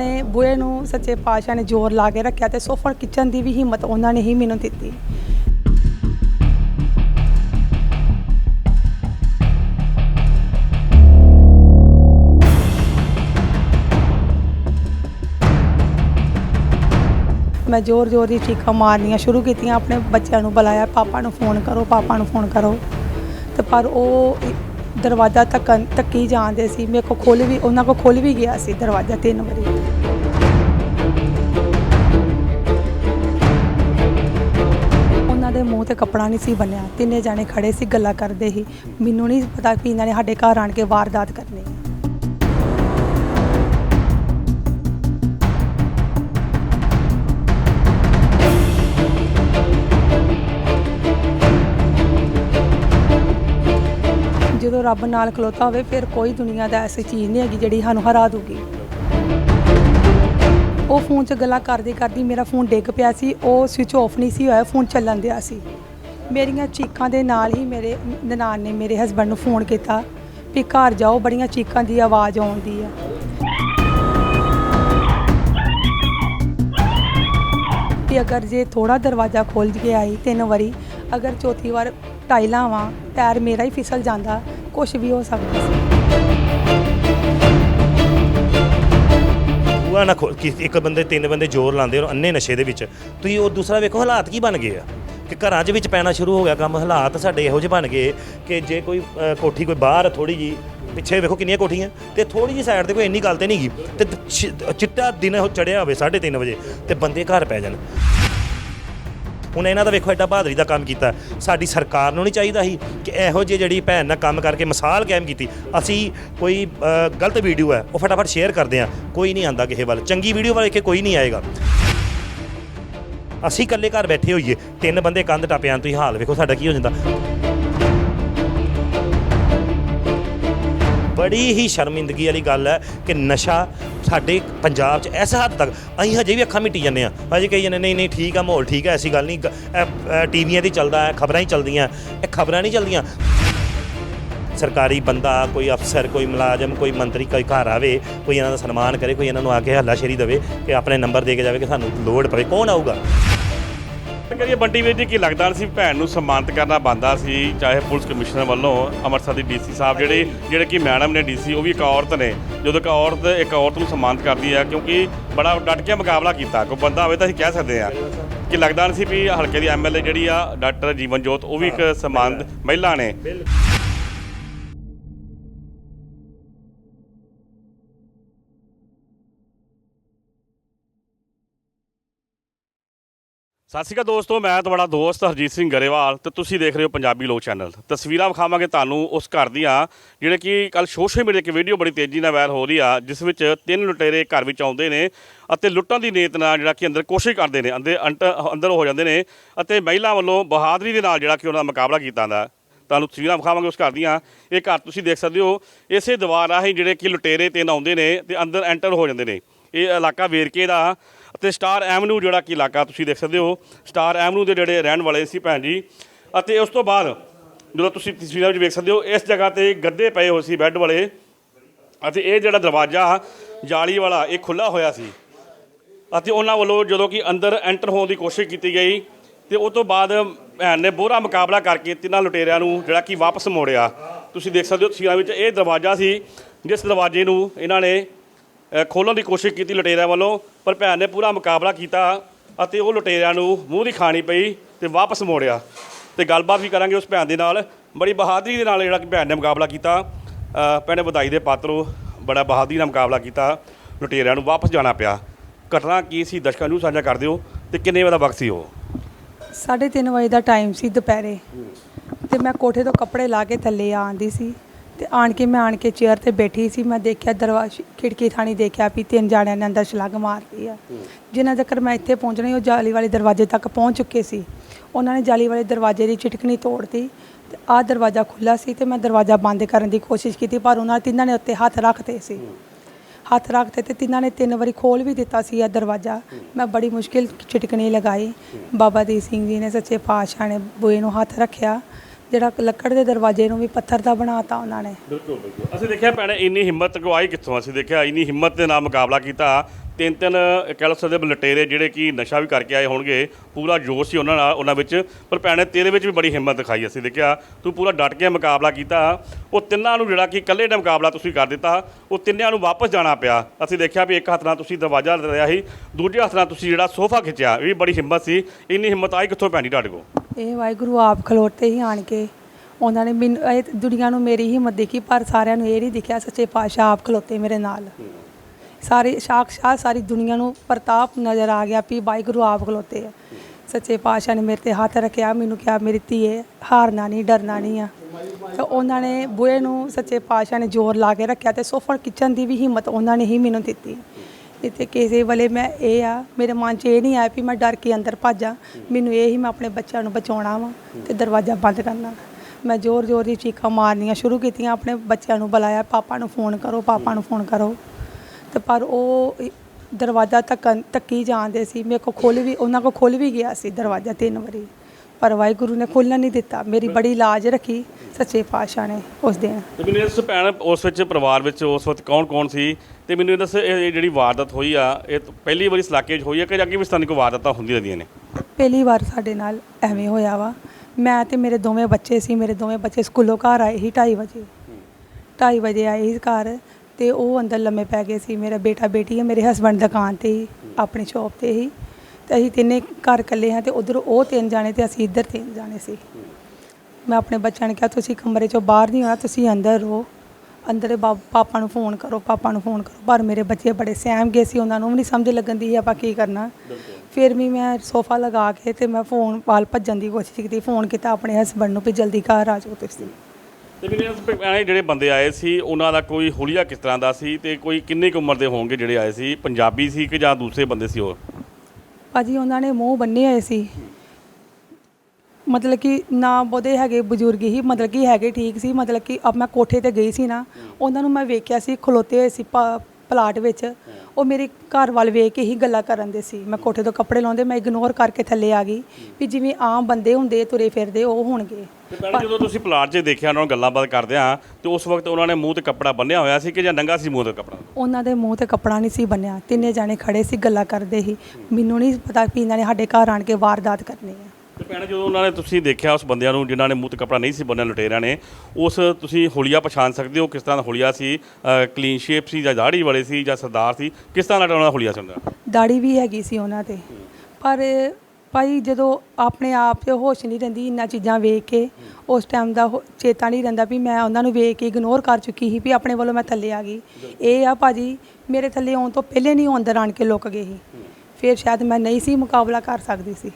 ਨੇ ਬੂਹੇ ਨੂੰ, ਸੱਚੇ ਪਾਤਸ਼ਾਹ ਨੇ ਜ਼ੋਰ ਲਾ ਕੇ ਰੱਖਿਆ ਤੇ ਸੋਫਾ ਕਿਚਨ ਦੀ ਵੀ ਹਿੰਮਤ ਉਹਨਾਂ ਨੇ ਹੀ ਮੈਨੂੰ ਦਿੱਤੀ। ਮੈਂ ਜ਼ੋਰ ਜ਼ੋਰ ਦੀ ਚੀਖਾਂ ਮਾਰਨੀਆਂ ਸ਼ੁਰੂ ਕੀਤੀਆਂ, ਆਪਣੇ ਬੱਚਿਆਂ ਨੂੰ ਬੁਲਾਇਆ, ਪਾਪਾ ਨੂੰ ਫੋਨ ਕਰੋ, ਪਾਪਾ ਨੂੰ ਫੋਨ ਕਰੋ। ਤੇ ਪਰ ਉਹ ਦਰਵਾਜ਼ਾ ਧੱਕਣ ਧੱਕੀ ਜਾਂਦੇ ਸੀ। ਮੇਰੇ ਕੋ ਖੋਲ ਵੀ ਉਹਨਾਂ ਕੋ ਖੋਲ ਵੀ ਗਿਆ ਸੀ ਦਰਵਾਜ਼ਾ ਤਿੰਨ ਵਾਰੀ ਉਹਨਾਂ ਦੇ ਮੂੰਹ ਤੇ ਕੱਪੜਾ ਨਹੀਂ ਸੀ ਬੰਨਿਆ। ਤਿੰਨੇ ਜਾਣੇ ਖੜੇ ਸੀ, ਗੱਲਾਂ ਕਰਦੇ ਸੀ। ਮੈਨੂੰ ਨਹੀਂ ਪਤਾ ਕਿ ਇਹਨਾਂ ਨੇ ਸਾਡੇ ਘਰ ਆਣ ਕੇ ਵਾਰਦਾਤ ਕਰਨੀ। ਹੈ ਜਦੋਂ ਰੱਬ ਨਾਲ ਖਲੋਤਾ ਹੋਵੇ, ਫਿਰ ਕੋਈ ਦੁਨੀਆ ਦਾ ਐਸੀ ਚੀਜ਼ ਨਹੀਂ ਹੈਗੀ ਜਿਹੜੀ ਸਾਨੂੰ ਹਰਾ ਦੂਗੀ ਉਹ ਫੋਨ 'ਚ ਗੱਲਾਂ ਕਰਦੀ ਕਰਦੀ ਮੇਰਾ ਫੋਨ ਡਿੱਗ ਪਿਆ ਸੀ, ਉਹ ਸਵਿਚ ਆਫ ਨਹੀਂ ਸੀ ਹੋਇਆ, ਫੋਨ ਚੱਲਣ ਦਿਆ ਸੀ। ਮੇਰੀਆਂ ਚੀਕਾਂ ਦੇ ਨਾਲ ਹੀ ਮੇਰੇ ਨਨਾਣ ਨੇ ਮੇਰੇ ਹਸਬੰਡ ਨੂੰ ਫੋਨ ਕੀਤਾ ਵੀ ਘਰ ਜਾਓ, ਬੜੀਆਂ ਚੀਕਾਂ ਦੀ ਆਵਾਜ਼ ਆਉਂਦੀ ਆ। ਵੀ ਅਗਰ ਜੇ ਥੋੜਾ ਦਰਵਾਜ਼ਾ ਖੋਲ ਕੇ ਆਈ ਤਿੰਨ ਵਾਰੀ, ਅਗਰ ਚੌਥੀ ਵਾਰ ਟਾਈਲਾਂ ਵਾਂ, ਪੈਰ ਮੇਰਾ ਹੀ ਫਿਸਲ ਜਾਂਦਾ ਕੁਝ ਵੀ ਹੋ ਸਕਦਾ ਸੀ। ਬੂਹਾ ਨਾ ਖੋਲ ਕਿ ਇੱਕ ਬੰਦੇ, ਤਿੰਨ ਬੰਦੇ ਜ਼ੋਰ ਲਾਉਂਦੇ ਔਰ ਅੰਨੇ ਨਸ਼ੇ ਦੇ ਵਿੱਚ। ਤੁਸੀਂ ਉਹ ਦੂਸਰਾ ਵੇਖੋ, ਹਾਲਾਤ ਕੀ ਬਣ ਗਏ ਆ? ਕਿ ਘਰਾਂ 'ਚ ਵਿੱਚ ਪੈਣਾ ਸ਼ੁਰੂ ਹੋ ਗਿਆ ਕੰਮ, ਹਾਲਾਤ ਸਾਡੇ ਇਹੋ ਜਿਹੇ ਬਣ ਗਏ ਕਿ ਜੇ ਕੋਈ ਕੋਠੀ ਕੋਈ ਬਾਹਰ ਥੋੜੀ ਜੀ ਪਿੱਛੇ ਵੇਖੋ ਕਿੰਨੀਆਂ ਕੋਠੀਆਂ, ਤੇ ਥੋੜੀ ਜੀ ਸਾਈਡ ਤੇ ਕੋਈ ਇੰਨੀ ਗੱਲ ਤੇ ਨਹੀਂ ਗਈ। ਤੇ ਚਿੱਟਾ ਦਿਨ ਉਹ ਚੜਿਆ ਹੋਵੇ 3:30 ਵਜੇ, ਤੇ ਬੰਦੇ ਘਰ ਪੈ ਜਾਣ। ਹੁਣ ਇਹਨਾਂ ਦਾ ਵੇਖੋ ਐਡਾ ਬਹਾਦਰੀ ਦਾ ਕੰਮ ਕੀਤਾ। ਸਾਡੀ ਸਰਕਾਰ ਨੂੰ ਨਹੀਂ ਚਾਹੀਦਾ ਸੀ ਕਿ ਇਹੋ ਜਿਹੀ ਜਿਹੜੀ ਭੈਣ ਨਾਲ ਕੰਮ ਕਰਕੇ ਮਿਸਾਲ ਕਾਇਮ ਕੀਤੀ। ਅਸੀਂ ਕੋਈ ਗਲਤ ਵੀਡੀਓ ਹੈ, ਉਹ ਫਟਾਫਟ ਸ਼ੇਅਰ ਕਰਦੇ ਆ ਕੋਈ ਨਹੀਂ ਆਂਦਾ ਕਿਸੇ ਵੱਲ। ਚੰਗੀ ਵੀਡੀਓ ਵੱਲ ਕੇ ਕੋਈ ਨਹੀਂ ਆਏਗਾ। ਅਸੀਂ ਇਕੱਲੇ ਘਰ ਬੈਠੇ ਹੋਈਏ। ਤਿੰਨ ਬੰਦੇ ਕੰਧ ਟੱਪਿਆਂ ਤੁਸੀਂ ਹਾਲ ਵੇਖੋ ਸਾਡਾ ਕੀ ਹੋ ਜਾਂਦਾ। ਬੜੀ ਹੀ ਸ਼ਰਮਿੰਦਗੀ ਵਾਲੀ ਗੱਲ ਹੈ ਕਿ ਨਸ਼ਾ ਸਾਡੇ ਪੰਜਾਬ 'ਚ ਇਸ ਹੱਦ ਤੱਕ, ਅਸੀਂ ਹਜੇ ਵੀ ਅੱਖਾਂ ਮਿੱਟੀ ਜਾਂਦੇ ਆ ਹਜੇ ਕਹੀ ਜਾਂਦੇ, ਨਹੀਂ ਨਹੀਂ, ਠੀਕ ਆ ਮਾਹੌਲ, ਠੀਕ ਆ, ਐਸੀ ਗੱਲ ਨਹੀਂ। ਟੀਵੀਆਂ ਤੇ ਚੱਲਦਾ ਹੈ, ਖਬਰਾਂ ਹੀ ਚੱਲਦੀਆਂ। ਇਹ ਖਬਰਾਂ ਨਹੀਂ ਚੱਲਦੀਆਂ। ਸਰਕਾਰੀ ਬੰਦਾ, ਕੋਈ ਅਫਸਰ, ਕੋਈ ਮੁਲਾਜ਼ਮ, ਕੋਈ ਮੰਤਰੀ, ਕੋਈ ਘਰ ਆਵੇ, ਕੋਈ ਇਹਨਾਂ ਦਾ ਸਨਮਾਨ ਕਰੇ, ਕੋਈ ਇਹਨਾਂ ਨੂੰ ਆ ਕੇ ਹੱਲਾਸ਼ੇਰੀ ਦੇਵੇ, ਕਿ ਆਪਣੇ ਨੰਬਰ ਦੇ ਕੇ ਜਾਵੇ ਕਿ ਸਾਨੂੰ ਲੋੜ ਪਵੇ, ਕੌਣ ਆਊਗਾ? ਕਰੀਏ ਬੰਟੀ ਵੀਰ ਜੀ, ਕੀ ਲੱਗਦਾ ਸੀ ਭੈਣ ਨੂੰ ਸਨਮਾਨਿਤ ਕਰਨਾ ਬੰਦਾ ਸੀ, ਚਾਹੇ ਪੁਲਿਸ ਕਮਿਸ਼ਨਰ ਵੱਲੋਂ ਅੰਮ੍ਰਿਤਸਰ ਦੀ ਡੀਸੀ ਸਾਹਿਬ ਜਿਹੜੇ ਜਿਹੜੇ ਕਿ ਮੈਡਮ ਨੇ ਡੀਸੀ, ਉਹ ਵੀ ਇੱਕ ਔਰਤ ਨੇ, ਜਦੋਂ ਇੱਕ ਔਰਤ ਇੱਕ ਔਰਤ ਨੂੰ ਸਨਮਾਨਿਤ ਕਰਦੀ ਹੈ ਕਿਉਂਕਿ ਬੜਾ ਡਟ ਕੇ ਮੁਕਾਬਲਾ ਕੀਤਾ, ਕੋਈ ਬੰਦਾ ਹੋਵੇ ਤਾਂ ਅਸੀਂ ਕਹਿ ਸਕਦੇ ਆ ਕਿ ਲੱਗਦਾ ਨਹੀਂ ਸੀ ਵੀ ਹਲਕੇ ਦੀ ਐਮਐਲਏ ਜਿਹੜੀ ਆ, ਡਾਕਟਰ ਜੀਵਨ ਜੋਤ ਉਹ ਵੀ ਇੱਕ ਸਨਮਾਨਿਤ ਮਹਿਲਾ ਨੇ? ਸਤਿ ਸ਼੍ਰੀ ਅਕਾਲ ਦੋਸਤੋ, ਮੈਂ ਤੁਹਾਡਾ ਦੋਸਤ ਹਰਜੀਤ ਸਿੰਘ ਗਰੇਵਾਲ ਤੇ ਤੁਸੀਂ ਦੇਖ ਰਹੇ ਹੋ ਪੰਜਾਬੀ ਲੋਕ ਚੈਨਲ। ਤਸਵੀਰਾਂ ਵਿਖਾਵਾਂਗੇ ਤੁਹਾਨੂੰ ਉਸ ਘਰ ਦੀਆਂ, ਜਿਹੜੇ ਕਿ ਕੱਲ ਸੋਸ਼ਲ ਮੀਡੀਆ 'ਤੇ ਵੀਡੀਓ ਬੜੀ ਤੇਜ਼ੀ ਨਾਲ ਵਾਇਰਲ ਹੋ ਰਹੀ ਆ, ਜਿਸ ਵਿੱਚ ਤਿੰਨ ਲੁਟੇਰੇ ਘਰ ਵਿੱਚ ਆਉਂਦੇ ਨੇ ਅਤੇ ਲੁੱਟਣ ਦੀ ਨੀਤ ਨਾਲ ਜਿਹੜਾ ਕਿ ਅੰਦਰ ਕੋਸ਼ਿਸ਼ ਕਰਦੇ ਨੇ ਅੰਦਰ ਅੰਟ- ਅੰਦਰ ਹੋ ਜਾਂਦੇ ਨੇ ਅਤੇ ਮਹਿਲਾ ਵੱਲੋਂ ਬਹਾਦਰੀ ਦੇ ਨਾਲ ਜਿਹੜਾ ਕਿ ਉਹਨਾਂ ਦਾ ਮੁਕਾਬਲਾ ਕੀਤਾ ਜਾਂਦਾ। ਤੁਹਾਨੂੰ ਤਸਵੀਰਾਂ ਵਿਖਾਵਾਂਗੇ ਉਸ ਘਰ ਦੀਆਂ। ਇਹ ਘਰ ਤੁਸੀਂ ਦੇਖ ਸਕਦੇ ਹੋ, ਇਸੇ ਦੀਵਾਰ ਰਾਹੀਂ ਜਿਹੜੇ ਕਿ ਲੁਟੇਰੇ ਤਿੰਨ ਆਉਂਦੇ ਨੇ ਤੇ ਅੰਦਰ ਐਂਟਰ ਹੋ ਜਾਂਦੇ ਨੇ। ਇਹ ਇਲਾਕਾ ਵੇਰਕੇ ਦਾ ਅਤੇ ਸਟਾਰ ਐਵਨਿਊ ਜਿਹੜਾ ਕਿ ਇਲਾਕਾ ਤੁਸੀਂ ਦੇਖ ਸਕਦੇ ਹੋ, ਸਟਾਰ ਐਵਨਿਊ ਦੇ ਜਿਹੜੇ ਰਹਿਣ ਵਾਲੇ ਸੀ ਭੈਣ ਜੀ। ਅਤੇ ਉਸ ਤੋਂ ਬਾਅਦ ਜਦੋਂ ਤੁਸੀਂ ਤਸਵੀਰਾਂ ਵਿੱਚ ਵੇਖ ਸਕਦੇ ਹੋ, ਇਸ ਜਗ੍ਹਾ ਤੇ ਗੱਦੇ ਪਏ ਹੋਏ ਸੀ ਬੈੱਡ ਵਾਲੇ। ਅਤੇ ਇਹ ਜਿਹੜਾ ਦਰਵਾਜ਼ਾ ਜਾਲੀ ਵਾਲਾ, ਇਹ ਖੁੱਲਾ ਹੋਇਆ ਸੀ। ਅਤੇ ਉਹਨਾਂ ਵੱਲੋਂ ਜਦੋਂ ਕਿ ਅੰਦਰ ਐਂਟਰ ਹੋਣ ਦੀ ਕੋਸ਼ਿਸ਼ ਕੀਤੀ ਗਈ, ਤੇ ਉਸ ਤੋਂ ਬਾਅਦ ਭੈਣ ਨੇ ਬੋਰਾ ਮੁਕਾਬਲਾ ਕਰਕੇ ਤਿੰਨਾਂ ਲੁਟੇਰਿਆਂ ਨੂੰ ਜਿਹੜਾ ਕਿ ਵਾਪਸ ਮੋੜਿਆ। ਤੁਸੀਂ ਦੇਖ ਸਕਦੇ ਹੋ ਤਸਵੀਰਾਂ ਵਿੱਚ ਇਹ ਦਰਵਾਜ਼ਾ ਸੀ, ਜਿਸ ਦਰਵਾਜ਼ੇ ਨੂੰ ਇਹਨਾਂ ਨੇ ਖੋਲ੍ਹਣ ਦੀ ਕੋਸ਼ਿਸ਼ ਕੀਤੀ ਲੁਟੇਰਿਆਂ ਵੱਲੋਂ ਪਰ ਭੈਣ ਨੇ ਪੂਰਾ ਮੁਕਾਬਲਾ ਕੀਤਾ ਅਤੇ ਉਹ ਲੁਟੇਰਿਆਂ ਨੂੰ ਮੂੰਹ ਦੀ ਖਾਣੀ ਪਈ ਤੇ ਵਾਪਸ ਮੋੜਿਆ। ਤੇ ਗੱਲਬਾਤ ਵੀ ਕਰਾਂਗੇ ਉਸ ਭੈਣ ਦੇ ਨਾਲ। ਬੜੀ ਬਹਾਦਰੀ ਦੇ ਨਾਲ ਜਿਹੜਾ ਕਿ ਭੈਣ ਨੇ ਮੁਕਾਬਲਾ ਕੀਤਾ। ਅ, ਭੈਣੇ ਵਧਾਈ ਦੇ ਪਾਤਰੋ ਬੜਾ ਬਹਾਦਰੀ ਨਾਲ ਮੁਕਾਬਲਾ ਕੀਤਾ। ਲੁਟੇਰਿਆਂ ਨੂੰ ਵਾਪਸ ਜਾਣਾ ਪਿਆ। ਘਟਨਾ ਕੀ ਸੀ ਦਰਸ਼ਕਾਂ ਨੂੰ ਸਾਂਝਾ ਕਰ ਦਿਓ ਤੇ ਕਿੰਨੇ ਵਜੇ ਦਾ ਵਕਤ ਸੀ ਉਹ? 3:30 ਵਜੇ ਦਾ ਟਾਈਮ ਸੀ ਦੁਪਹਿਰੇ। ਤੇ ਮੈਂ ਕੋਠੇ ਤੋਂ ਕੱਪੜੇ ਲਾ ਕੇ ਥੱਲੇ ਆਂਦੀ ਸੀ। ਤੇ ਆਣ ਕੇ ਮੈਂ ਆਣ ਕੇ ਚੇਅਰ ਤੇ ਬੈਠੀ ਸੀ ਮੈਂ ਦੇਖਿਆ ਦਰਵਾਜ਼ੇ ਖਿੜਕੀ ਥਾਣੀ ਦੇਖਿਆ ਵੀ ਤਿੰਨ ਜਾਣਿਆਂ ਨੇ ਅੰਦਰ ਛਲੱਗ ਮਾਰਤੀ ਆ। ਜਿਨ੍ਹਾਂ ਤੱਕ ਮੈਂ ਇੱਥੇ ਪਹੁੰਚਣੀ ਉਹ ਜਾਲੀ ਵਾਲੇ ਦਰਵਾਜ਼ੇ ਤੱਕ ਪਹੁੰਚ ਚੁੱਕੇ ਸੀ। ਉਹਨਾਂ ਨੇ ਜਾਲੀ ਵਾਲੇ ਦਰਵਾਜ਼ੇ ਦੀ ਚਿਟਕਣੀ ਤੋੜਤੀ ਤੇ ਆਹ ਦਰਵਾਜ਼ਾ ਖੁੱਲਾ ਸੀ ਤੇ ਮੈਂ ਦਰਵਾਜ਼ਾ ਬੰਦ ਕਰਨ ਦੀ ਕੋਸ਼ਿਸ਼ ਕੀਤੀ ਪਰ ਉਹਨਾਂ ਤਿੰਨਾਂ ਨੇ ਉੱਤੇ ਹੱਥ ਰੱਖਤੇ ਸੀ। ਹੱਥ ਰੱਖਤੇ ਤੇ ਤਿੰਨਾਂ ਨੇ ਤਿੰਨ ਵਾਰੀ ਖੋਲ ਵੀ ਦਿੱਤਾ ਸੀ ਇਹ ਦਰਵਾਜ਼ਾ। ਮੈਂ ਬੜੀ ਮੁਸ਼ਕਿਲ ਚਿਟਕਣੀ ਲਗਾਈ। ਬਾਬਾ ਦੀਪ ਸਿੰਘ ਜੀ ਨੇ ਸੱਚੇ ਪਾਤਸ਼ਾਹ ਨੇ ਬੂਏ ਨੂੰ ਹੱਥ ਰੱਖਿਆ। ਜਿਹੜਾ ਲੱਕੜ ਦੇ ਦਰਵਾਜ਼ੇ ਨੂੰ ਵੀ ਪੱਥਰ ਦਾ ਬਣਾਤਾ ਉਹਨਾਂ ਨੇ। ਬਿਲਕੁਲ ਬਿਲਕੁਲ। ਅਸੀਂ ਦੇਖਿਆ ਭੈਣੇ, ਇੰਨੀ ਹਿੰਮਤ ਆਈ ਕਿੱਥੋਂ ਅਸੀਂ ਦੇਖਿਆ ਇੰਨੀ ਹਿੰਮਤ ਦੇ ਨਾਲ ਮੁਕਾਬਲਾ ਕੀਤਾ। ਤਿੰਨ ਤਿੰਨ, ਕਹਿ ਲਓ ਸਕਦੇ ਲਟੇਰੇ ਜਿਹੜੇ ਕਿ ਨਸ਼ਾ ਵੀ ਕਰਕੇ ਆਏ ਹੋਣਗੇ, ਪੂਰਾ ਜੋਸ਼ ਸੀ ਉਹਨਾਂ ਨਾਲ, ਉਹਨਾਂ ਵਿੱਚ। ਪਰ ਭੈਣੇ, ਤੇਰੇ ਵਿੱਚ ਵੀ ਬੜੀ ਹਿੰਮਤ ਦਿਖਾਈ, ਅਸੀਂ ਦੇਖਿਆ। ਤੂੰ ਪੂਰਾ ਡਟ ਕੇ ਮੁਕਾਬਲਾ ਕੀਤਾ। ਉਹ ਤਿੰਨਾਂ ਨੂੰ ਜਿਹੜਾ ਕਿ ਇਕੱਲੇ ਦਾ ਮੁਕਾਬਲਾ ਤੁਸੀਂ ਕਰ ਦਿੱਤਾ, ਉਹ ਤਿੰਨਿਆਂ ਨੂੰ ਵਾਪਸ ਜਾਣਾ ਪਿਆ। ਅਸੀਂ ਦੇਖਿਆ ਵੀ ਇੱਕ ਹੱਥ ਨਾਲ ਤੁਸੀਂ ਦਰਵਾਜ਼ਾ ਲਿਆ ਸੀ, ਦੂਜੇ ਹੱਥ ਨਾਲ ਤੁਸੀਂ ਜਿਹੜਾ ਸੋਫਾ ਖਿੱਚਿਆ, ਇਹ ਵੀ ਬੜੀ ਹਿੰਮਤ ਸੀ। ਇੰਨੀ ਹਿੰਮਤ ਆਈ ਕਿੱਥੋਂ ਪੈਣੀ ਤੁਹਾਡੇ ਕੋਲ? ਇਹ ਵਾਹਿਗੁਰੂ ਆਪ ਖਲੋਤੇ ਹੀ ਆਣ ਕੇ ਉਹਨਾਂ ਨੇ ਮੈਨੂੰ, ਇਹ ਦੁਨੀਆ ਨੂੰ ਮੇਰੀ ਹਿੰਮਤ ਦੇਖੀ, ਪਰ ਸਾਰਿਆਂ ਨੂੰ ਇਹ ਨਹੀਂ ਦਿਖਿਆ, ਸੱਚੇ ਪਾਤਸ਼ਾਹ ਆਪ ਖਲੋਤੇ ਮੇਰੇ ਨਾਲ। ਸਾਰੇ ਸਾਕਸ਼ਾਤ ਸਾਰੀ ਦੁਨੀਆ ਨੂੰ ਪ੍ਰਤਾਪ ਨਜ਼ਰ ਆ ਗਿਆ ਵੀ ਵਾਹਿਗੁਰੂ ਆਪ ਖਲੋਤੇ ਆ। ਸੱਚੇ ਪਾਤਸ਼ਾਹ ਨੇ ਮੇਰੇ ਤੇ ਹੱਥ ਰੱਖਿਆ, ਮੈਨੂੰ ਕਿਹਾ, ਮੇਰੀ ਧੀਏ ਹਾਰਨਾ ਨਹੀਂ, ਡਰਨਾ ਨਹੀਂ ਆ। ਤੇ ਉਹਨਾਂ ਨੇ ਬੂਹੇ ਨੂੰ ਸੱਚੇ ਪਾਤਸ਼ਾਹ ਨੇ ਜ਼ੋਰ ਲਾ ਕੇ ਰੱਖਿਆ ਤੇ ਸੋਫਾ ਕਿਚਨ ਦੀ ਵੀ ਹਿੰਮਤ ਉਹਨਾਂ ਨੇ ਹੀ ਮੈਨੂੰ ਦਿੱਤੀ। ਇੱਥੇ ਕਿਸੇ ਵੇਲੇ ਮੈਂ ਇਹ ਆ, ਮੇਰੇ ਮਨ 'ਚ ਇਹ ਨਹੀਂ ਆਇਆ ਵੀ ਮੈਂ ਡਰ ਕੇ ਅੰਦਰ ਭੱਜਾਂ। ਮੈਨੂੰ ਇਹ ਹੀ ਮੈਂ ਆਪਣੇ ਬੱਚਿਆਂ ਨੂੰ ਬਚਾਉਣਾ ਵਾ ਤੇ ਦਰਵਾਜ਼ਾ ਬੰਦ ਕਰਨਾ। ਮੈਂ ਜ਼ੋਰ ਜ਼ੋਰ ਦੀ ਚੀਕਾਂ ਮਾਰਨੀਆਂ ਸ਼ੁਰੂ ਕੀਤੀਆਂ ਆਪਣੇ ਬੱਚਿਆਂ ਨੂੰ ਬੁਲਾਇਆ, ਪਾਪਾ ਨੂੰ ਫੋਨ ਕਰੋ, ਪਾਪਾ ਨੂੰ ਫੋਨ ਕਰੋ। ਤੇ ਪਰ ਉਹ ਦਰਵਾਜ਼ਾ ਧੱਕਣ ਧੱਕੀ ਜਾਂਦੇ ਸੀ। ਮੇਰੇ ਕੋ ਖੁੱਲ ਵੀ, ਉਹਨਾਂ ਕੋ ਖੁੱਲ ਵੀ ਗਿਆ ਸੀ ਦਰਵਾਜ਼ਾ ਤਿੰਨ ਵਾਰੀ। ਪਰ ਵਾਹਿਗੁਰੂ ਨੇ ਖੁੱਲ੍ਹਣ ਨਹੀਂ ਦਿੱਤਾ। ਮੇਰੀ ਬੜੀ ਲਾਜ ਰੱਖੀ ਸੱਚੇ ਪਾਤਸ਼ਾਹ ਨੇ ਉਸ ਦਿਨ। ਤੇ ਮੈਨੂੰ ਇਸ ਭੈਣ ਉਸ ਵਿੱਚ ਪਰਿਵਾਰ ਵਿੱਚ ਉਸ ਵਕਤ ਕੌਣ ਕੌਣ ਸੀ? ਤੇ ਮੈਨੂੰ ਇਹ ਦੱਸ ਇਹ ਜਿਹੜੀ ਵਾਰਦਾਤ ਹੋਈ ਆ ਇਹ ਤਾਂ ਪਹਿਲੀ ਵਾਰੀ ਇਸ ਇਲਾਕੇ 'ਚ ਹੋਈ ਆ ਕਿ ਅੱਗੇ ਵੀ ਸਥਾਨਕ ਕੋਈ ਵਾਰਦਾਤਾਂ ਹੁੰਦੀਆਂ ਰਹਿੰਦੀਆਂ ਨੇ? ਪਹਿਲੀ ਵਾਰ ਸਾਡੇ ਨਾਲ ਐਵੇਂ ਹੋਇਆ ਵਾ। ਮੈਂ ਤੇ ਮੇਰੇ ਦੋਵੇਂ ਬੱਚੇ ਸੀ। ਮੇਰੇ ਦੋਵੇਂ ਬੱਚੇ ਸਕੂਲੋਂ ਘਰ ਆਏ ਸੀ 2:30 ਵਜੇ। 2:30 ਵਜੇ ਆਏ ਸੀ ਘਰ ਤੇ ਉਹ ਅੰਦਰ ਲੰਮੇ ਪੈ ਗਏ ਸੀ। ਮੇਰਾ ਬੇਟਾ ਬੇਟੀ ਹੈ ਮੇਰੇ ਹਸਬੰਡ ਦੁਕਾਨ ਤੇ ਹੀ ਆਪਣੀ ਸ਼ਾਪ ਤੇ ਹੀ ਤੇ ਅਸੀਂ ਤਿੰਨੇ ਘਰ ਇਕੱਲੇ ਹਾਂ ਤੇ ਉਧਰ ਉਹ ਤਿੰਨ ਜਾਣੇ ਤੇ ਅਸੀਂ ਇੱਧਰ ਤਿੰਨ ਜਾਣੇ ਸੀ। ਮੈਂ ਆਪਣੇ ਬੱਚਿਆਂ ਨੇ ਕਿਹਾ, ਤੁਸੀਂ ਕਮਰੇ ਚੋਂ ਬਾਹਰ ਨਹੀਂ ਆਉਣਾ ਤੁਸੀਂ ਅੰਦਰ ਰਹੋ। ਅੰਦਰ ਪਾਪਾ ਨੂੰ ਫੋਨ ਕਰੋ, ਪਾਪਾ ਨੂੰ ਫੋਨ ਕਰੋ। ਪਰ ਮੇਰੇ ਬੱਚੇ ਬੜੇ ਸਹਿਮ ਗਏ ਸੀ, ਉਹਨਾਂ ਨੂੰ ਵੀ ਨਹੀਂ ਸਮਝ ਲੱਗਣ ਦੀ ਆਪਾਂ ਕੀ ਕਰਨਾ। ਫਿਰ ਵੀ ਮੈਂ ਸੋਫਾ ਲਗਾ ਕੇ ਤੇ ਮੈਂ ਫੋਨ ਵਾਲ ਭੱਜਣ ਦੀ ਕੋਸ਼ਿਸ਼ ਕੀਤੀ ਫੋਨ ਕੀਤਾ ਆਪਣੇ ਹਸਬੰਡ ਨੂੰ ਵੀ ਜਲਦੀ ਘਰ ਆ ਜਾਓ ਤੁਸੀਂ। ਤੇ ਮੈਨੂੰ ਜਿਹੜੇ ਬੰਦੇ ਆਏ ਸੀ, ਉਹਨਾਂ ਦਾ ਕੋਈ ਹੁਲੀਆ ਕਿਸ ਤਰ੍ਹਾਂ ਦਾ ਸੀ ਤੇ ਕੋਈ ਕਿੰਨੀ ਕੁ ਉਮਰ ਦੇ ਹੋਣਗੇ ਜਿਹੜੇ ਆਏ ਸੀ? ਪੰਜਾਬੀ ਸੀ ਕਿ ਜਾਂ ਦੂਸਰੇ ਬੰਦੇ ਸੀ ਉਹ ਭਾਜੀ, ਉਹਨਾਂ ਨੇ ਮੂੰਹ ਬੰਨੇ ਹੋਏ ਸੀ। ਮਤਲਬ ਕਿ ਨਾ ਬੋਦੇ ਹੈਗੇ ਬਜ਼ੁਰਗ ਹੀ, ਮਤਲਬ ਕਿ ਹੈਗੇ ਠੀਕ ਸੀ, ਮਤਲਬ ਕਿ ਅਬ ਮੈਂ ਕੋਠੇ ਤੇ ਗਈ ਸੀ ਨਾ, ਉਹਨਾਂ ਨੂੰ ਮੈਂ ਵੇਖਿਆ ਸੀ, ਖਲੋਤੇ ਹੋਏ ਸੀ, ਭਾ ਪਲਾਟ ਵਿੱਚ ਉਹ ਮੇਰੇ ਘਰ ਵੱਲ ਵੇਖ ਕੇ ਹੀ ਗੱਲਾਂ ਕਰਨ ਦੇ ਸੀ। ਮੈਂ ਕੋਠੇ ਤੋਂ ਕੱਪੜੇ ਲਾਉਂਦੇ ਮੈਂ ਇਗਨੋਰ ਕਰਕੇ ਥੱਲੇ ਆ ਗਈ ਵੀ ਜਿਵੇਂ ਆਮ ਬੰਦੇ ਹੁੰਦੇ ਤੁਰੇ ਫਿਰਦੇ ਉਹ ਹੋਣਗੇ। ਤੇ ਜਦੋਂ ਤੁਸੀਂ ਪਲਾਟ 'ਚ ਦੇਖਿਆ ਉਹਨਾਂ ਨਾਲ ਗੱਲਾਂ ਬਾਤ ਕਰਦੇ ਆ ਤੇ ਉਸ ਵਕਤ ਉਹਨਾਂ ਨੇ ਮੂੰਹ ਤੇ ਕੱਪੜਾ ਬੰਨਿਆ ਹੋਇਆ ਸੀ ਕਿ ਜਾਂ ਨੰਗਾ ਸੀ ਮੂੰਹ ਤੇ ਕੱਪੜਾ? ਉਹਨਾਂ ਦੇ ਮੂੰਹ ਤੇ ਕੱਪੜਾ ਨਹੀਂ ਸੀ ਬੰਨਿਆ। ਤਿੰਨੇ ਜਾਣੇ ਖੜੇ ਸੀ ਗੱਲਾਂ ਕਰਦੇ ਸੀ। ਮੈਨੂੰ ਨਹੀਂ ਪਤਾ ਵੀ ਇਹਨਾਂ ਨੇ ਸਾਡੇ ਘਰ ਆਣ ਕੇ ਵਾਰਦਾਤ ਕਰਨੀ ਹੈ। ਤੇ ਭੈਣੇ ਜਦੋਂ ਉਹਨਾਂ ਨੇ ਤੁਸੀਂ ਦੇਖਿਆ ਉਸ ਬੰਦਿਆਂ ਨੂੰ ਜਿਨ੍ਹਾਂ ਨੇ ਮੂੰਹ ਤੇ ਕੱਪੜਾ ਨਹੀਂ ਸੀ ਬੰਨਿਆ ਲੁਟੇਰਿਆਂ ਨੇ ਉਸ ਤੁਸੀਂ ਹੁਲੀਆ ਪਛਾਣ ਸਕਦੇ ਹੋ ਕਿਸ ਤਰ੍ਹਾਂ ਦਾ ਹੁਲੀਆ ਸੀ ਕਲੀਨ ਸ਼ੇਪ ਸੀ ਜਾਂ ਦਾੜੀ ਵਾਲੇ ਸੀ ਜਾਂ ਸਰਦਾਰ ਸੀ ਕਿਸ ਤਰ੍ਹਾਂ ਦਾ ਉਹਨਾਂ ਦਾ ਹੁਲੀਆ ਸੀ ਉਹਨਾਂ ਦਾ? ਦਾੜੀ ਵੀ ਹੈਗੀ ਸੀ ਉਹਨਾਂ ਤੇ। ਪਰ ਭਾਈ ਜਦੋਂ ਆਪਣੇ ਆਪ 'ਚ ਹੋਸ਼ ਨਹੀਂ ਰਹਿੰਦੀ ਇੰਨਾ ਚੀਜ਼ਾਂ ਵੇਖ ਕੇ ਉਸ ਟਾਈਮ ਦਾ ਹੋ- ਚੇਤਾ ਨਹੀਂ ਰਹਿੰਦਾ ਵੀ ਮੈਂ ਉਹਨਾਂ ਨੂੰ ਵੇਖ ਕੇ ਇਗਨੋਰ ਕਰ ਚੁੱਕੀ ਸੀ ਵੀ ਆਪਣੇ ਵੱਲੋਂ ਮੈਂ ਥੱਲੇ ਆ ਗਈ। ਇਹ ਆ ਭਾਜੀ ਮੇਰੇ ਥੱਲੇ ਆਉਣ ਤੋਂ ਪਹਿਲੇ ਨਹੀਂ ਉਹ ਅੰਦਰ ਆਣ ਕੇ ਲੁਕ ਗਏ ਸੀ। ਫਿਰ ਸ਼ਾਇਦ ਮੈਂ ਨਹੀਂ ਸੀ ਮੁਕਾਬਲਾ ਕਰ ਸਕਦੀ ਸੀ।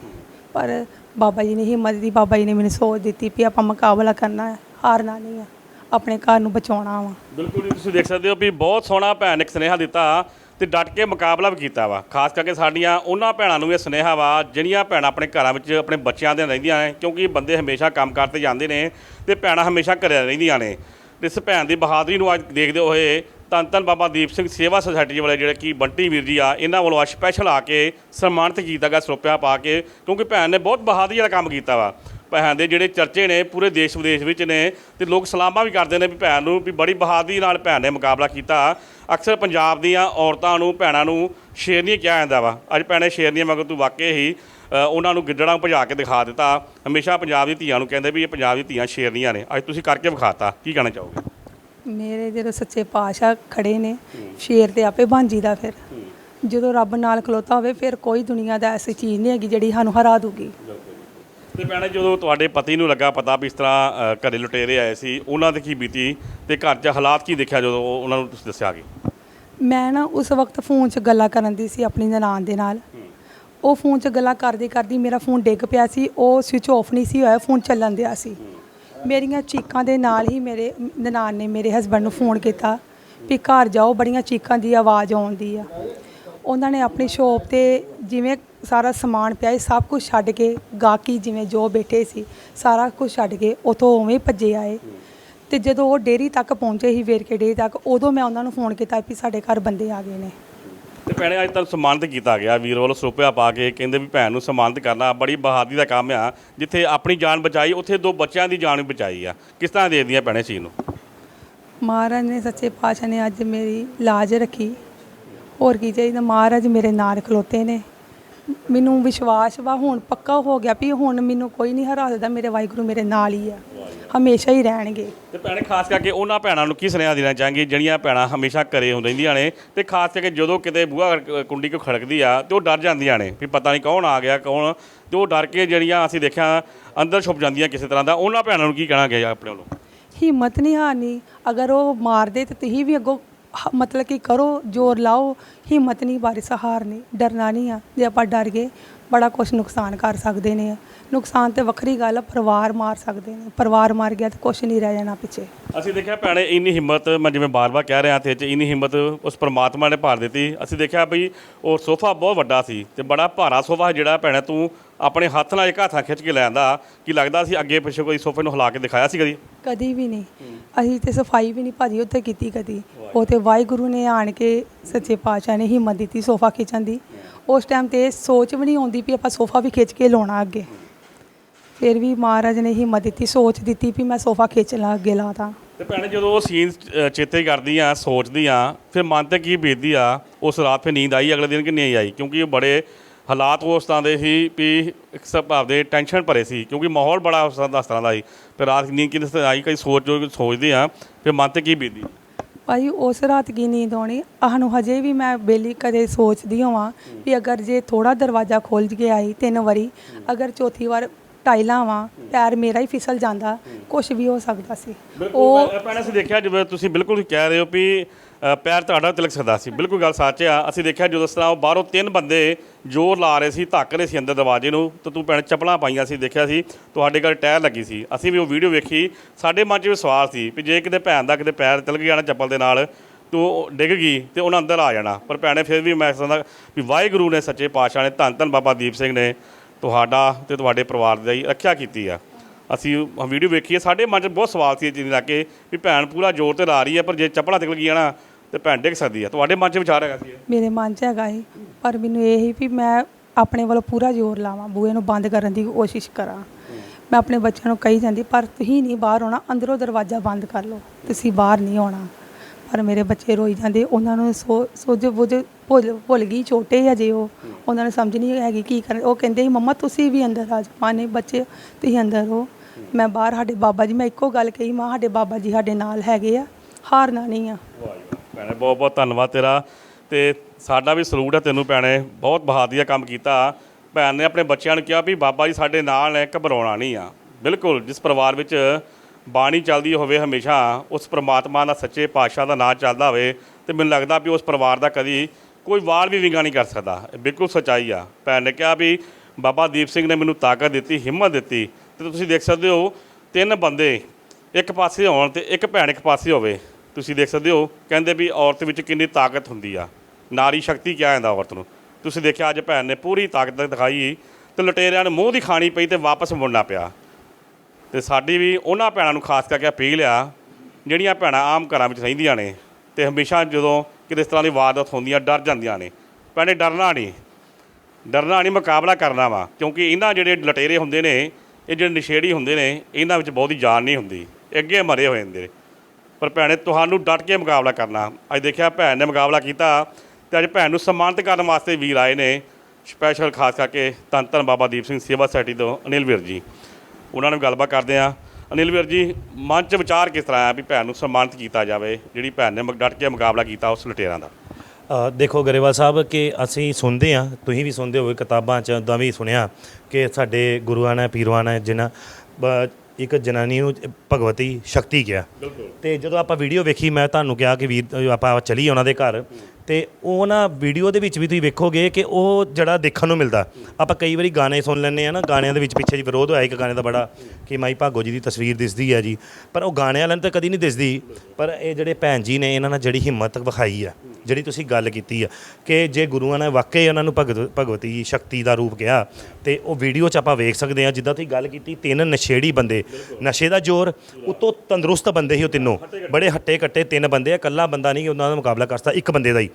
ਪਰ ਬਾਬਾ ਜੀ ਨੇ ਹਿੰਮਤ ਦੀ ਬਾਬਾ ਜੀ ਨੇ ਮੈਨੂੰ ਸੋਚ ਦਿੱਤੀ ਵੀ ਆਪਾਂ ਮੁਕਾਬਲਾ ਕਰਨਾ ਹੈ ਹਾਰਨਾ ਨਹੀਂ ਆ ਆਪਣੇ ਘਰ ਨੂੰ ਬਚਾਉਣਾ ਵਾ। ਬਿਲਕੁਲ ਜੀ, ਤੁਸੀਂ ਦੇਖ ਸਕਦੇ ਹੋ ਵੀ ਬਹੁਤ ਸੋਹਣਾ ਭੈਣ ਨੇ ਇੱਕ ਸੁਨੇਹਾ ਦਿੱਤਾ ਤੇ ਡਟ ਕੇ ਮੁਕਾਬਲਾ ਵੀ ਕੀਤਾ ਵਾ। ਖਾਸ ਕਰਕੇ ਸਾਡੀਆਂ ਉਹਨਾਂ ਭੈਣਾਂ ਨੂੰ ਇਹ ਸੁਨੇਹਾ ਵਾ ਜਿਹੜੀਆਂ ਭੈਣਾਂ ਆਪਣੇ ਘਰਾਂ ਵਿੱਚ ਆਪਣੇ ਬੱਚਿਆਂ ਦੇ ਰਹਿੰਦੀਆਂ ਨੇ ਕਿਉਂਕਿ ਬੰਦੇ ਹਮੇਸ਼ਾ ਕੰਮ ਕਰਤੇ ਜਾਂਦੇ ਨੇ ਤੇ ਭੈਣਾਂ ਹਮੇਸ਼ਾ ਘਰੇ ਰਹਿੰਦੀਆਂ ਨੇ। ਇਸ ਭੈਣ ਦੀ ਬਹਾਦਰੀ ਨੂੰ ਅੱਜ ਦੇਖਦੇ ਹੋਏ ਧੰਨ ਧੰਨ ਬਾਬਾ ਦੀਪ ਸਿੰਘ ਸੇਵਾ ਸੁਸਾਇਟੀ ਵਾਲੇ ਜਿਹੜੇ ਕਿ ਬੰਟੀ ਵੀਰ ਜੀ ਆ, ਇਹਨਾਂ ਵੱਲੋਂ ਅੱਜ ਸਪੈਸ਼ਲ ਆ ਕੇ ਸਨਮਾਨਿਤ ਕੀਤਾ ਗਿਆ, ਸਰੋਪਿਆ ਪਾ ਕੇ, ਕਿਉਂਕਿ ਭੈਣ ਨੇ ਬਹੁਤ ਬਹਾਦਰੀ ਵਾਲਾ ਕੰਮ ਕੀਤਾ ਵਾ। ਭੈਣ ਦੇ ਜਿਹੜੇ ਚਰਚੇ ਨੇ, ਪੂਰੇ ਦੇਸ਼ ਵਿਦੇਸ਼ ਵਿੱਚ ਨੇ, ਤੇ ਲੋਕ ਸਲਾਮਾਂ ਵੀ ਕਰਦੇ ਨੇ ਵੀ ਭੈਣ ਨੂੰ, ਵੀ ਬੜੀ ਬਹਾਦਰੀ ਨਾਲ ਭੈਣ ਨੇ ਮੁਕਾਬਲਾ ਕੀਤਾ। ਅਕਸਰ ਪੰਜਾਬ ਦੀਆਂ ਔਰਤਾਂ ਨੂੰ, ਭੈਣਾਂ ਨੂੰ ਸ਼ੇਰਨੀ ਕਿਹਾ ਜਾਂਦਾ ਵਾ। ਅੱਜ ਭੈਣੇ ਸ਼ੇਰਨੀਆਂ ਮਗਰ ਤੂੰ ਵਾਕਈ ਹੀ ਉਹਨਾਂ ਨੂੰ ਗਿੱਦੜਾਂ ਭਜਾ ਕੇ ਦਿਖਾ ਦਿੱਤਾ। ਹਮੇਸ਼ਾ ਪੰਜਾਬ ਦੀ ਧੀਆਂ ਨੂੰ ਕਹਿੰਦੇ ਵੀ ਇਹ ਪੰਜਾਬ ਦੀ ਧੀਆਂ ਸ਼ੇਰਨੀਆਂ ਨੇ। ਅੱਜ ਤੁਸੀਂ ਕਰਕੇ ਵਿਖਾਤਾ। ਕੀ ਕਹਿਣਾ ਚਾਹੋਗੇ? ਮੇਰੇ ਜਦੋਂ ਸੱਚੇ ਪਾਤਸ਼ਾਹ ਖੜੇ ਨੇ ਸ਼ੇਰ ਤੇ ਆਪੇ ਬਾਂਜੀ ਦਾ ਫਿਰ। ਜਦੋਂ ਰੱਬ ਨਾਲ ਖਲੋਤਾ ਹੋਵੇ ਫਿਰ ਕੋਈ ਦੁਨੀਆ ਦਾ ਐਸੀ ਚੀਜ਼ ਨਹੀਂ ਹੈਗੀ ਜਿਹੜੀ ਸਾਨੂੰ ਹਰਾ ਦੂਗੀ। ਤੇ ਭੈਣੇ ਜਦੋਂ ਤੁਹਾਡੇ ਪਤੀ ਨੂੰ ਲੱਗਾ ਪਤਾ ਵੀ ਇਸ ਤਰ੍ਹਾਂ ਅ, ਘਰੇ ਲੁਟੇਰੇ ਆਏ ਸੀ ਉਹਨਾਂ ਦੇ ਕੀ ਬੀਤੀ ਤੇ ਘਰ 'ਚ ਹਾਲਾਤ ਕੀ ਦੇਖਿਆ ਜਦੋਂ ਉਹ- ਉਹਨਾਂ ਨੂੰ ਤੁਸੀਂ ਦੱਸਿਆ ਕਿ? ਮੈਂ ਨਾ ਉਸ ਵਕਤ ਫੋਨ 'ਚ ਗੱਲਾਂ ਕਰਨ ਦੀ ਸੀ ਆਪਣੀ ਨਨਾਣ ਦੇ ਨਾਲ। ਉਹ ਫੋਨ 'ਚ ਗੱਲਾਂ ਕਰਦੀ ਕਰਦੀ ਮੇਰਾ ਫੋਨ ਡਿੱਗ ਪਿਆ ਸੀ ਉਹ ਸਵਿਚ ਆਫ ਨਹੀਂ ਸੀ ਹੋਇਆ ਫੋਨ ਚੱਲਣ ਦਿਆ ਸੀ। ਮੇਰੀਆਂ ਚੀਕਾਂ ਦੇ ਨਾਲ ਹੀ ਮੇਰੇ ਨਨਾਣ ਨੇ ਮੇਰੇ ਹਸਬੰਡ ਨੂੰ ਫੋਨ ਕੀਤਾ ਵੀ ਘਰ ਜਾਓ, ਬੜੀਆਂ ਚੀਕਾਂ ਦੀ ਆਵਾਜ਼ ਆਉਂਦੀ ਆ। ਉਹਨਾਂ ਨੇ ਆਪਣੀ ਸ਼ੋਪ ਤੇ ਜਿਵੇਂ ਸਾਰਾ ਸਮਾਨ ਪਿਆ ਸੀ, ਸਭ ਕੁਝ ਛੱਡ ਕੇ ਗਾਕੀ ਜਿਵੇਂ ਜੋ ਬੈਠੇ ਸੀ, ਸਾਰਾ ਕੁਝ ਛੱਡ ਕੇ ਉਥੋਂ ਉਵੇਂ ਭੱਜੇ ਆਏ। ਤੇ ਜਦੋਂ ਉਹ ਡੇਰੀ ਤੱਕ ਪਹੁੰਚੇ ਸੀ, ਵੇਰਕੇ ਡੇਰੀ ਤੱਕ, ਉਦੋਂ ਮੈਂ ਉਹਨਾਂ ਨੂੰ ਫੋਨ ਕੀਤਾ ਵੀ ਸਾਡੇ ਘਰ ਬੰਦੇ ਆ ਗਏ ਨੇ। ਤੇ ਭੈਣੇ, ਅੱਜ ਤੁਹਾਨੂੰ ਸਨਮਾਨਿਤ ਕੀਤਾ ਗਿਆ। ਵੀਰ ਵੱਲੋਂ ਸਰੋਪਿਆ ਪਾ ਕੇ ਕਹਿੰਦੇ ਵੀ ਭੈਣ ਨੂੰ ਸਨਮਾਨਿਤ ਕਰਨਾ ਬੜੀ ਬਹਾਦਰੀ ਦਾ ਕੰਮ ਆ, ਜਿੱਥੇ ਆਪਣੀ ਜਾਨ ਬਚਾਈ, ਉੱਥੇ ਦੋ ਬੱਚਿਆਂ ਦੀ ਜਾਨ ਵੀ ਬਚਾਈ ਆ। ਕਿਸ ਤਰ੍ਹਾਂ ਦੇਖਦੀਆਂ ਭੈਣੇ ਚੀਜ਼ ਨੂੰ? ਮਹਾਰਾਜ ਨੇ, ਸੱਚੇ ਪਾਤਸ਼ਾਹ ਨੇ ਅੱਜ ਮੇਰੀ ਲਾਜ ਰੱਖੀ। ਹੋਰ ਕੀ ਚਾਹੀਦਾ? ਮਹਾਰਾਜ ਮੇਰੇ ਨਾਲ ਖਲੋਤੇ ਨੇ। ਮੈਨੂੰ ਵਿਸ਼ਵਾਸ ਵਾ ਹੁਣ ਪੱਕਾ ਹੋ ਗਿਆ ਵੀ ਹੁਣ ਮੈਨੂੰ ਕੋਈ ਨਹੀਂ ਹਰਾ ਸਕਦਾ ਮੇਰੇ ਵਾਹਿਗੁਰੂ ਮੇਰੇ ਨਾਲ ਹੀ ਆ। ਹਮੇਸ਼ਾ ਹੀ ਰਹਿਣਗੇ। ਤੇ ਭੈਣੇ ਖਾਸ ਕਰਕੇ ਉਹਨਾਂ ਭੈਣਾਂ ਨੂੰ ਕੀ ਸੁਨੇਹਾ ਦੇਣਾ ਚਾਹਾਂਗੇ ਜਿਹੜੀਆਂ ਭੈਣਾਂ ਹਮੇਸ਼ਾ ਘਰੇ ਹੁੰਦੀਆਂ ਰਹਿੰਦੀਆਂ ਨੇ ਤੇ ਖਾਸ ਕਰਕੇ ਜਦੋਂ ਕਿਤੇ ਬੂਹਾ ਕੁੰਡੀ ਕੋ ਖੜਕਦੀ ਆ ਤੇ ਉਹ ਡਰ ਜਾਂਦੀਆਂ ਨੇ ਵੀ ਪਤਾ ਨਹੀਂ ਕੌਣ ਆ ਗਿਆ ਕੌਣ ਤੇ ਉਹ ਡਰ ਕੇ ਜਿਹੜੀਆਂ ਅਸੀਂ ਦੇਖਿਆ ਅੰਦਰ ਛੁਪ ਜਾਂਦੀਆਂ ਕਿਸੇ ਤਰ੍ਹਾਂ ਦਾ ਉਹਨਾਂ ਭੈਣਾਂ ਨੂੰ ਕੀ ਕਹਿਣਾ ਗਿਆ ਆਪਣੇ ਵੱਲੋਂ? ਹਿੰਮਤ ਨਹੀਂ ਹਾਰਨੀ। ਅਗਰ ਉਹ ਮਾਰਦੇ ਤੇ ਤੁਸੀਂ ਵੀ ਅੱਗੋਂ ਹ- ਮਤਲਬ ਕਿ ਕਰੋ, ਜ਼ੋਰ ਲਾਓ, ਹਿੰਮਤ ਨਹੀਂ ਬਾਰਿਸ਼ ਹਾਰਨੀ, ਡਰਨਾ ਨਹੀਂ ਆ। ਜੇ ਆਪਾਂ ਡਰ ਗਏ, ਬੜਾ ਕੁਝ ਨੁਕਸਾਨ ਕਰ ਸਕਦੇ ਨੇ ਨੁਕਸਾਨ ਤੇ ਵੱਖਰੀ ਗੱਲ ਆ ਪਰਿਵਾਰ ਮਾਰ ਸਕਦੇ ਨੇ ਪਰਿਵਾਰ ਮਰ ਗਿਆ ਤੇ ਕੁਝ ਨਹੀਂ ਰਹਿ ਜਾਣਾ ਪਿੱਛੇ। ਅਸੀਂ ਦੇਖਿਆ ਭੈਣੇ ਇੰਨੀ ਹਿੰਮਤ ਮੈਂ ਜਿਵੇਂ ਬਾਰ-ਬਾਰ ਕਹਿ ਰਿਹਾ ਤੇ ਚ ਇੰਨੀ ਹਿੰਮਤ ਉਸ ਪ੍ਰਮਾਤਮਾ ਨੇ ਭਰ ਦਿੱਤੀ। ਅਸੀਂ ਦੇਖਿਆ ਵੀ ਉਹ ਸੋਫਾ ਬਹੁਤ ਵੱਡਾ ਸੀ ਤੇ ਬੜਾ ਭਾਰਾ ਸੋਫਾ ਜਿਹੜਾ ਭੈਣੇ ਤੂੰ ਆਪਣੇ ਹੱਥ ਨਾਲ ਇੱਕ ਹੱਥਾਂ ਖਿੱਚ ਕੇ ਲੈ ਆਂਦਾ ਕੀ ਲੱਗਦਾ ਸੀ ਅੱਗੇ ਪਿੱਛੇ ਕੋਈ ਸੋਫੇ ਨੂੰ ਹਿਲਾ ਕੇ ਦਿਖਾਇਆ ਸੀ ਕਦੀ? ਕਦੀ ਵੀ ਨਹੀਂ। ਅਸੀਂ ਤੇ ਸਫ਼ਾਈ ਵੀ ਨਹੀਂ ਭਾਜੀ ਉੱਥੇ ਕੀਤੀ ਕਦੀ। ਉਹ ਤੇ ਵਾਹਿਗੁਰੂ ਨੇ ਆਣ ਕੇ ਸੱਚੇ ਪਾਤਸ਼ਾਹ ਨੇ ਹਿੰਮਤ ਦਿੱਤੀ ਸੋਫਾ ਖਿੱਚਣ ਦੀ। ਉਸ ਟਾਈਮ ਤੇ ਇਹ ਸੋਚ ਵੀ ਨਹੀਂ ਆਉਂਦੀ ਵੀ ਆਪਾਂ ਸੋਫਾ ਵੀ ਖਿੱਚ ਕੇ ਲਾਉਣਾ ਅੱਗੇ। ਫਿਰ ਵੀ ਮਹਾਰਾਜ ਨੇ ਹਿੰਮਤ ਦਿੱਤੀ ਸੋਚ ਦਿੱਤੀ ਵੀ ਮੈਂ ਸੋਫਾ ਖਿੱਚ ਲਾਂ ਅੱਗੇ ਲਾਤਾ। ਤੇ ਭੈਣੇ ਜਦੋਂ ਉਹ ਸੀਨ ਚੇਤੇ ਕਰਦੀ ਆ ਸੋਚਦੀ ਆ ਫਿਰ ਮਨ ਤੇ ਕੀ ਬੀਤਦੀ ਆ ਉਸ ਰਾਤ ਫਿਰ ਨੀਂਦ ਆਈ ਅਗਲੇ ਦਿਨ ਕਿ ਨਹੀਂ ਆਈ? ਕਿਉਂਕਿ ਉਹ ਬੜੇ ਹਾਲਾਤ ਉਸ ਤਰ੍ਹਾਂ ਦੇ ਸੀ ਵੀ ਇੱਕ ਸੁਭਾਅ ਦੇ ਟੈਨਸ਼ਨ ਭਰੇ ਸੀ ਕਿਉਂਕਿ ਮਾਹੌਲ ਬੜਾ ਉਸ ਤਰ੍ਹਾਂ ਦਾ ਇਸ ਤਰ੍ਹਾਂ ਦਾ ਸੀ। ਫਿਰ ਰਾਤ ਨੀਂਦ ਕਿਸ ਆਈ ਕਈ ਸੋਚ ਜੋ ਸੋਚਦੇ ਆ ਫਿਰ ਮਨ ਤੇ ਕੀ ਬੀਤਦੀ? ਭਾਈ ਉਸ ਰਾਤ ਕੀ ਨੀਂਦ ਆਉਣੀ? ਸਾਨੂੰ ਹਜੇ ਵੀ ਮੈਂ ਬੇਲੀ ਕਦੇ ਸੋਚਦੀ ਹਾਂ ਵੀ ਅਗਰ ਜੇ ਥੋੜਾ ਦਰਵਾਜ਼ਾ ਖੋਲ ਕੇ ਆਈ ਤਿੰਨ ਵਾਰੀ ਅਗਰ ਚੌਥੀ ਵਾਰ ਟਾਈਲਾਂ ਵਾਂ ਪੈਰ ਮੇਰਾ ਹੀ ਫਿਸਲ ਜਾਂਦਾ ਕੁਝ ਵੀ ਹੋ ਸਕਦਾ ਸੀ। ਉਹ ਬਿਲਕੁਲ ਭੈਣੇ ਅਸੀਂ ਦੇਖਿਆ ਜਿਵੇਂ ਤੁਸੀਂ ਬਿਲਕੁਲ ਕਹਿ ਰਹੇ ਹੋ ਵੀ ਅ, ਪੈਰ ਤੁਹਾਡਾ ਤਿਲਕ ਸਕਦਾ ਸੀ। ਬਿਲਕੁਲ ਗੱਲ ਸੱਚ ਆ ਅਸੀਂ ਦੇਖਿਆ ਜਦੋਂ ਤਰ੍ਹਾਂ ਉਹ ਬਾਹਰੋਂ ਤਿੰਨ ਬੰਦੇ ਜ਼ੋਰ ਲਾ ਰਹੇ ਸੀ ਧੱਕ ਰਹੇ ਸੀ ਅੰਦਰ ਦਰਵਾਜ਼ੇ ਨੂੰ ਤੇ ਤੂੰ ਭੈਣ ਚੱਪਲਾਂ ਪਾਈਆਂ ਸੀ ਦੇਖਿਆ ਸੀ ਤੁਹਾਡੇ ਘਰ ਟਾਇਰ ਲੱਗੀ ਸੀ। ਅਸੀਂ ਵੀ ਉਹ ਵੀਡੀਓ ਵੇਖੀ ਸਾਡੇ ਮਨ 'ਚ ਵੀ ਸਵਾਲ ਸੀ ਵੀ ਜੇ ਕਿਤੇ ਭੈਣ ਦਾ ਕਿਤੇ ਪੈਰ ਤਿਲਕ ਗਿਆ ਨਾ ਚੱਪਲ ਦੇ ਨਾਲ ਤੂੰ ਡਿੱਗ ਗਈ ਤੇ ਉਹਨਾਂ ਅੰਦਰ ਆ ਜਾਣਾ। ਪਰ ਭੈਣੇ ਫਿਰ ਵੀ ਮੈਂ ਸਮਝਦਾ ਵੀ ਵਾਹਿਗੁਰੂ ਨੇ ਸੱਚੇ ਪਾਤਸ਼ਾਹ ਨੇ ਧੰਨ ਧੰਨ ਬਾਬਾ ਦੀਪ ਸਿੰਘ ਨੇ ਤੁਹਾਡਾ ਤੇ ਤੁਹਾਡੇ ਪਰਿਵਾਰ ਦੀ ਰੱਖਿਆ ਕੀਤੀ ਆ। ਅਸੀਂ ਵੀਡੀਓ ਵੇਖੀ ਹੈ ਸਾਡੇ ਮਨ 'ਚ ਬਹੁਤ ਸਵਾਲ ਸੀ ਇਹ ਚੀਜ਼ ਵੀ ਭੈਣ ਪੂਰਾ ਜ਼ੋਰ ਤੇ ਲਾ ਰਹੀ ਹੈ ਪਰ ਜੇ ਚੱਪਲਾਂ ਨਿਕਲ ਗਈਆਂ ਨਾ ਤੇ ਭੈਣ ਡਿੱਗ ਸਕਦੀ ਆ। ਤੁਹਾਡੇ ਮਨ 'ਚ ਵਿਚਾਰ ਹੈਗਾ ਸੀ ਮੇਰੇ ਮਨ 'ਚ ਹੈਗਾ ਸੀ, ਪਰ ਮੈਨੂੰ ਇਹ ਹੀ ਵੀ ਮੈਂ ਆਪਣੇ ਵੱਲੋਂ ਪੂਰਾ ਜ਼ੋਰ ਲਾਵਾਂ, ਬੂਹੇ ਨੂੰ ਬੰਦ ਕਰਨ ਦੀ ਕੋਸ਼ਿਸ਼ ਕਰਾਂ। ਮੈਂ ਆਪਣੇ ਬੱਚਿਆਂ ਨੂੰ ਕਹੀ ਜਾਂਦੀ, ਪਰ ਤੁਸੀਂ ਨਹੀਂ ਬਾਹਰ ਆਉਣਾ, ਅੰਦਰੋਂ ਦਰਵਾਜ਼ਾ ਬੰਦ ਕਰ ਲਓ, ਤੁਸੀਂ ਬਾਹਰ ਨਹੀਂ ਆਉਣਾ। ਪਰ ਮੇਰੇ ਬੱਚੇ ਰੋਈ ਜਾਂਦੇ ਉਹਨਾਂ ਨੂੰ ਸੋ ਸੋਝ ਬੁਝ ਭੁੱਲ ਭੁੱਲ ਗਈ ਛੋਟੇ ਅਜੇ ਉਹ। ਉਹਨਾਂ ਨੂੰ ਸਮਝ ਨਹੀਂ ਹੈਗੀ ਕੀ ਕਰਨ ਉਹ ਕਹਿੰਦੇ ਸੀ ਮੰਮਾ ਤੁਸੀਂ ਵੀ ਅੰਦਰ ਆ ਜਾਓ। ਮਾਨੇ ਬੱਚੇ ਤੁਸੀਂ ਅੰਦਰ ਹੋ। ਮੈਂ ਬਾਹਰ ਸਾਡੇ ਬਾਬਾ ਜੀ ਮੈਂ ਇੱਕੋ ਗੱਲ ਕਹੀ ਮਾਂ ਸਾਡੇ ਬਾਬਾ ਜੀ ਸਾਡੇ ਨਾਲ ਹੈਗੇ ਆ ਹਾਰਨਾ ਨਹੀਂ ਆ। ਭੈਣੇ ਬਹੁਤ ਬਹੁਤ ਧੰਨਵਾਦ ਤੇਰਾ। ਤੇ ਸਾਡਾ ਵੀ ਸਲੂਟ ਹੈ ਤੈਨੂੰ ਭੈਣੇ। ਬਹੁਤ ਬਹਾਦਰੀਆ ਕੰਮ ਕੀਤਾ। ਭੈਣ ਨੇ ਆਪਣੇ ਬੱਚਿਆਂ ਨੂੰ ਕਿਹਾ ਵੀ ਬਾਬਾ ਜੀ ਸਾਡੇ ਨਾਲ ਨੇ ਘਬਰਾਉਣਾ ਨਹੀਂ ਆ। ਬਿਲਕੁਲ ਜਿਸ ਪਰਿਵਾਰ ਵਿੱਚ ਬਾਣੀ ਚੱਲਦੀ ਹੋਵੇ ਹਮੇਸ਼ਾ, ਉਸ ਪ੍ਰਮਾਤਮਾ ਦਾ ਸੱਚੇ ਪਾਤਸ਼ਾਹ ਦਾ ਨਾਮ ਚੱਲਦਾ ਹੋਵੇ, ਤੇ ਮੈਨੂੰ ਲੱਗਦਾ ਵੀ ਉਸ ਪਰਿਵਾਰ ਦਾ ਕਦੀ ਕੋਈ ਵਾਰ ਵੀ ਵਿੰਗਾ ਨਹੀਂ ਕਰ ਸਕਦਾ। ਇਹ ਬਿਲਕੁਲ ਸਚਾਈ ਆ। ਭੈਣ ਨੇ ਕਿਹਾ ਵੀ ਬਾਬਾ ਦੀਪ ਸਿੰਘ ਨੇ ਮੈਨੂੰ ਤਾਕਤ ਦਿੱਤੀ, ਹਿੰਮਤ ਦਿੱਤੀ, ਤੇ ਤੁਸੀਂ ਦੇਖ ਸਕਦੇ ਹੋ, ਤਿੰਨ ਬੰਦੇ ਇੱਕ ਪਾਸੇ ਹੋਣ ਤੇ ਇੱਕ ਭੈਣ ਇੱਕ ਪਾਸੇ ਹੋਵੇ। ਤੁਸੀਂ ਦੇਖ ਸਕਦੇ ਹੋ, ਕਹਿੰਦੇ ਵੀ ਔਰਤ ਵਿੱਚ ਕਿੰਨੀ ਤਾਕਤ ਹੁੰਦੀ ਆ। ਨਾਰੀ ਸ਼ਕਤੀ ਕਿਹਾ ਜਾਂਦਾ ਔਰਤ ਨੂੰ? ਤੁਸੀਂ ਦੇਖਿਆ ਅੱਜ ਭੈਣ ਨੇ ਪੂਰੀ ਤਾਕਤ ਦਿਖਾਈ, ਤੇ ਲੁਟੇਰਿਆਂ ਨੂੰ ਮੂੰਹ ਦੀ ਖਾਣੀ ਪਈ ਤੇ ਵਾਪਸ ਮੁੜਨਾ ਪਿਆ। ਤੇ ਸਾਡੀ ਵੀ ਉਹਨਾਂ ਭੈਣਾਂ ਨੂੰ ਖਾਸ ਕਰਕੇ ਅਪੀਲ ਆ, ਜਿਹੜੀਆਂ ਭੈਣਾਂ ਆਮ ਘਰਾਂ ਵਿੱਚ ਰਹਿੰਦੀਆਂ ਨੇ ਤੇ ਹਮੇਸ਼ਾ ਜਦੋਂ ਕਿਤੇ ਇਸ ਤਰ੍ਹਾਂ ਦੀ ਵਾਰਦਾਤ ਹੁੰਦੀ ਆ ਡਰ ਜਾਂਦੀਆਂ ਨੇ। ਭੈਣੇ, ਡਰਨਾ ਨਹੀਂ। ਡਰਨਾ ਨਹੀਂ, ਮੁਕਾਬਲਾ ਕਰਨਾ ਵਾ, ਕਿਉਂਕਿ ਇਹਨਾਂ ਜਿਹੜੇ ਲਟੇਰੇ ਹੁੰਦੇ ਨੇ, ਇਹ ਜਿਹੜੇ ਨਸ਼ੇੜੀ ਹੁੰਦੇ ਨੇ, ਇਹਨਾਂ ਵਿੱਚ ਬਹੁਤੀ ਜਾਨ ਨਹੀਂ ਹੁੰਦੀ। ਇਹ ਅੱਗੇ ਮਰੇ ਹੋਏ ਹੁੰਦੇ ਪਰ ਭੈਣੇ, ਤੁਹਾਨੂੰ ਡਟ ਕੇ ਮੁਕਾਬਲਾ ਕਰਨਾ। ਅੱਜ ਦੇਖਿਆ ਭੈਣ ਨੇ ਮੁਕਾਬਲਾ ਕੀਤਾ ਤੇ ਅੱਜ ਭੈਣ ਨੂੰ ਸਨਮਾਨਿਤ ਕਰਨ ਵਾਸਤੇ ਵੀਰ ਆਏ ਨੇ। ਸਪੈਸ਼ਲ ਖਾਸ ਕਰਕੇ ਧੰਨ ਧੰਨ ਬਾਬਾ ਦੀਪ ਸਿੰਘ ਸੇਵਾ ਸੋਸਾਇਟੀ ਤੋਂ ਅਨਿਲ ਵੀਰ ਜੀ। ਉਹਨਾਂ ਨਾਲ ਗੱਲਬਾਤ ਕਰਦੇ ਆ ਅਨਿਲ ਵੀਰ ਜੀ, ਮਨ 'ਚ ਵਿਚਾਰ ਕਿਸ ਤਰ੍ਹਾਂ ਆ ਵੀ ਭੈਣ ਨੂੰ ਸਨਮਾਨਿਤ ਕੀਤਾ ਜਾਵੇ? ਜਿਹੜੀ ਭੈਣ ਨੇ ਮੁਕ- ਡਟ ਕੇ ਮੁਕਾਬਲਾ ਕੀਤਾ ਉਸ ਲਟੇਰਾਂ ਦਾ। ਦੇਖੋ ਗਰੇਵਾਲ ਸਾਹਿਬ, ਕਿ ਅਸੀਂ ਸੁਣਦੇ ਆ ਤੁਸੀਂ ਵੀ ਸੁਣਦੇ ਹੋਵੇ ਕਿਤਾਬਾਂ ਚ ਉਦਾਂ ਵੀ ਸੁਣਿਆ ਕਿ ਸਾਡੇ ਗੁਰੂਆਂ ਨੇ ਪੀਰਵਾਂ ਨੇ ਜਿਨ੍ਹਾਂ, ਬ- ਇੱਕ ਜਨਾਨੀ ਨੂੰ ਭਗਵਤੀ ਸ਼ਕਤੀ ਕਿਹਾ ਤੇ ਜਦੋਂ ਆਪਾਂ ਵੀਡੀਓ ਵੇਖੀ ਮੈਂ ਤੁਹਾਨੂੰ ਕਿਹਾ ਕਿ ਵੀਰ ਆਪਾਂ ਚਲੀ ਉਹਨਾਂ ਦੇ ਘਰ। ਤੇ ਉਹ ਨਾ ਵੀਡੀਓ ਦੇ ਵਿੱਚ ਵੀ ਤੁਸੀਂ ਵੇਖੋਗੇ ਕਿ ਉਹ ਜਿਹੜਾ ਦੇਖਣ ਨੂੰ ਮਿਲਦਾ। ਆਪਾਂ ਕਈ ਵਾਰੀ ਗਾਣੇ ਸੁਣ ਲੈਂਦੇ ਆ ਨਾ ਗਾਣਿਆਂ ਦੇ ਵਿੱਚ ਪਿੱਛੇ ਜੀ ਵਿਰੋਧ ਹੋਇਆ ਇੱਕ ਗਾਣੇ ਦਾ ਬੜਾ ਕਿ ਮਾਈ ਭਾਗੋ ਜੀ ਦੀ ਤਸਵੀਰ ਦਿਸਦੀ ਹੈ ਜੀ। ਪਰ ਉਹ ਗਾਣੇ ਵਾਲਿਆਂ ਨੂੰ ਤਾਂ ਕਦੀ ਨਹੀਂ ਦਿਸਦੀ। ਪਰ ਇਹ ਜਿਹੜੇ ਭੈਣ ਜੀ ਨੇ ਇਹਨਾਂ ਨਾਲ ਜਿਹੜੀ ਹਿੰਮਤ ਵਿਖਾਈ ਆ। ਜਿਹੜੀ ਤੁਸੀਂ ਗੱਲ ਕੀਤੀ ਆ, ਕਿ ਜੇ ਗੁਰੂਆਂ ਨੇ ਵਾਕਈ ਉਹਨਾਂ ਨੂੰ ਭਗਤ, ਭਗਵਤੀ ਸ਼ਕਤੀ ਦਾ ਰੂਪ ਕਿਹਾ, ਤੇ ਉਹ ਵੀਡੀਓ 'ਚ ਆਪਾਂ ਵੇਖ ਸਕਦੇ ਆ ਜਿੱਦਾਂ ਤੁਸੀਂ ਗੱਲ ਕੀਤੀ, ਤਿੰਨ ਨਸ਼ੇੜੀ ਬੰਦੇ। ਨਸ਼ੇ ਦਾ ਜ਼ੋਰ, ਉਤੋਂ ਤੰਦਰੁਸਤ ਬੰਦੇ ਸੀ ਉਹ ਤਿੰਨੋਂ। ਬੜੇ ਹੱਟੇ ਕੱਟੇ ਤਿੰਨ ਬੰਦੇ ਆ, ਇਕੱਲਾ ਬੰਦਾ ਨਹੀਂ, ਉਹਨਾਂ ਦਾ ਮੁਕਾਬਲਾ ਕਰ ਸਕਦਾ, ਇੱਕ ਬੰਦੇ ਦਾ ਹੀ।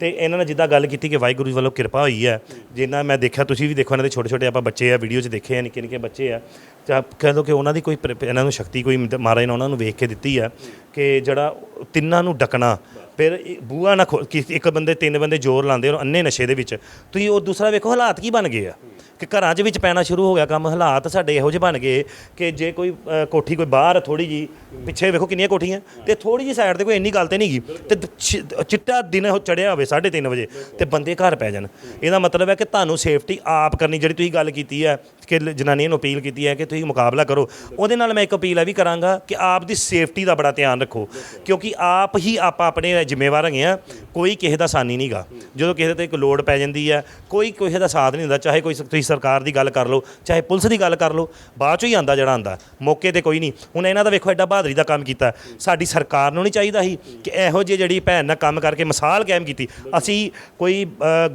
ਤੇ ਇਹਨਾਂ ਨੇ ਜਿੱਦਾਂ ਗੱਲ ਕੀਤੀ ਕਿ ਵਾਹਿਗੁਰੂ ਜੀ ਵੱਲੋਂ ਕਿਰਪਾ ਹੋਈ ਹੈ, ਜਿੰਨਾ ਮੈਂ ਦੇਖਿਆ, ਤੁਸੀਂ ਵੀ ਦੇਖੋ ਇਹਨਾਂ ਦੇ ਛੋਟੇ ਛੋਟੇ ਆਪਾਂ ਬੱਚੇ ਆ ਵੀਡੀਓ 'ਚ ਦੇਖੇ ਆ ਨਿੱਕੇ ਨਿੱਕੇ ਬੱਚੇ ਆ। ਤਾਂ ਕਹਿ ਲਓ ਕਿ ਉਹਨਾਂ ਦੀ ਕੋਈ ਪ੍ਰ- ਇਹਨਾਂ ਨੂੰ ਸ਼ਕਤੀ ਕੋਈ ਮਹਾਰਾਜ ਨੇ ਉਹਨਾਂ ਨੂੰ ਵੇਖ ਕੇ ਦਿੱਤੀ ਆ ਕਿ ਜਿਹੜਾ ਤਿੰਨਾਂ ਨੂੰ ਡਕਣਾ ਫਿਰ ਇਹ ਬੂਹਾ ਨਾ ਖੋਲ ਕਿ ਇੱਕ ਬੰਦੇ, ਤਿੰਨ ਬੰਦੇ ਜ਼ੋਰ ਲਾਉਂਦੇ ਉਹ ਅੰਨੇ ਨਸ਼ੇ ਦੇ ਵਿੱਚ। ਤੁਸੀਂ ਉਹ ਦੂਸਰਾ ਵੇਖੋ ਹਾਲਾਤ ਕੀ ਬਣ ਗਏ ਆ। ਕਿ ਘਰਾਂ 'ਚ ਵਿੱਚ ਪੈਣਾ ਸ਼ੁਰੂ ਹੋ ਗਿਆ ਕੰਮ ਹਾਲਾਤ ਸਾਡੇ ਇਹੋ ਜਿਹੇ ਬਣ ਗਏ ਕਿ ਜੇ ਕੋਈ ਅ, ਕੋਠੀ ਕੋਈ ਬਾਹਰ ਥੋੜੀ ਜੀ ਪਿੱਛੇ ਵੇਖੋ ਕਿੰਨੀਆਂ ਕੋਠੀਆਂ ਤੇ ਥੋੜੀ ਜੀ ਸਾਈਡ ਤੇ ਕੋਈ ਇੰਨੀ ਗੱਲ ਤੇ ਨਹੀਂ ਗਈ ਤੇ ਛ- ਚਿੱਟਾ ਦਿਨ ਉਹ ਚੜਿਆ ਹੋਵੇ 3:30 ਵਜੇ ਤੇ ਬੰਦੇ ਘਰ ਪੈ ਜਾਣ। ਇਹਦਾ ਮਤਲਬ ਹੈ ਕਿ ਤੁਹਾਨੂੰ ਸੇਫਟੀ ਆਪ ਕਰਨੀ ਜਿਹੜੀ ਤੁਸੀਂ ਗੱਲ ਕੀਤੀ ਹੈ ਕਿ ਲ- ਜਨਾਨੀਆਂ ਨੂੰ ਅਪੀਲ ਕੀਤੀ ਹੈ ਕਿ ਤੁਸੀਂ ਮੁਕਾਬਲਾ ਕਰੋ ਉਹਦੇ ਨਾਲ ਮੈਂ ਇੱਕ ਅਪੀਲ ਇਹ ਵੀ ਕਰਾਂਗਾ ਕਿ ਆਪ ਦੀ ਸੇਫਟੀ ਦਾ ਬੜਾ ਧਿਆਨ ਰੱਖੋ ਕਿਉਂਕਿ ਆਪ ਹੀ ਆਪਾਂ ਆਪਣੇ ਜ਼ਿੰਮੇਵਾਰ ਹੈਗੇ ਆ ਕੋਈ ਕਿਸੇ ਦਾ ਸਾਨੀ ਨਹੀਂਗਾ ਜਦੋਂ ਕਿਸੇ ਤੇ ਇੱਕ ਲੋਡ ਪੈ ਜਾਂਦੀ ਹੈ ਕੋਈ ਕਿਸੇ ਦਾ ਸਾਥ ਨਹੀਂ ਹੁੰਦਾ ਚਾਹੇ ਕੋਈ ਸ- ਤੁਸੀਂ ਸਰਕਾਰ ਦੀ ਗੱਲ ਕਰ ਲਓ, ਚਾਹੇ ਪੁਲਿਸ ਦੀ ਗੱਲ ਕਰ ਲਓ, ਬਾਅਦ ਚੋਂ ਹੀ ਆਂਦਾ ਜਿਹੜਾ ਆਂਦਾ। ਮੌਕੇ ਤੇ ਕੋਈ ਨਹੀਂ। ਹੁਣ ਇਹਨਾਂ ਦਾ ਵੇਖੋ, ਐਡਾ ਬਹਾਦਰੀ ਦਾ ਕੰਮ ਕੀਤਾ। ਸਾਡੀ ਸਰਕਾਰ ਨੂੰ ਨਹੀਂ ਚਾਹੀਦਾ ਸੀ ਕਿ ਇਹੋ ਜਿਹੀ ਜਿਹੜੀ ਭੈਣ ਨਾਲ ਕੰਮ ਕਰਕੇ ਮਿਸਾਲ ਕਾਇਮ ਕੀਤੀ। ਅਸੀਂ ਕੋਈ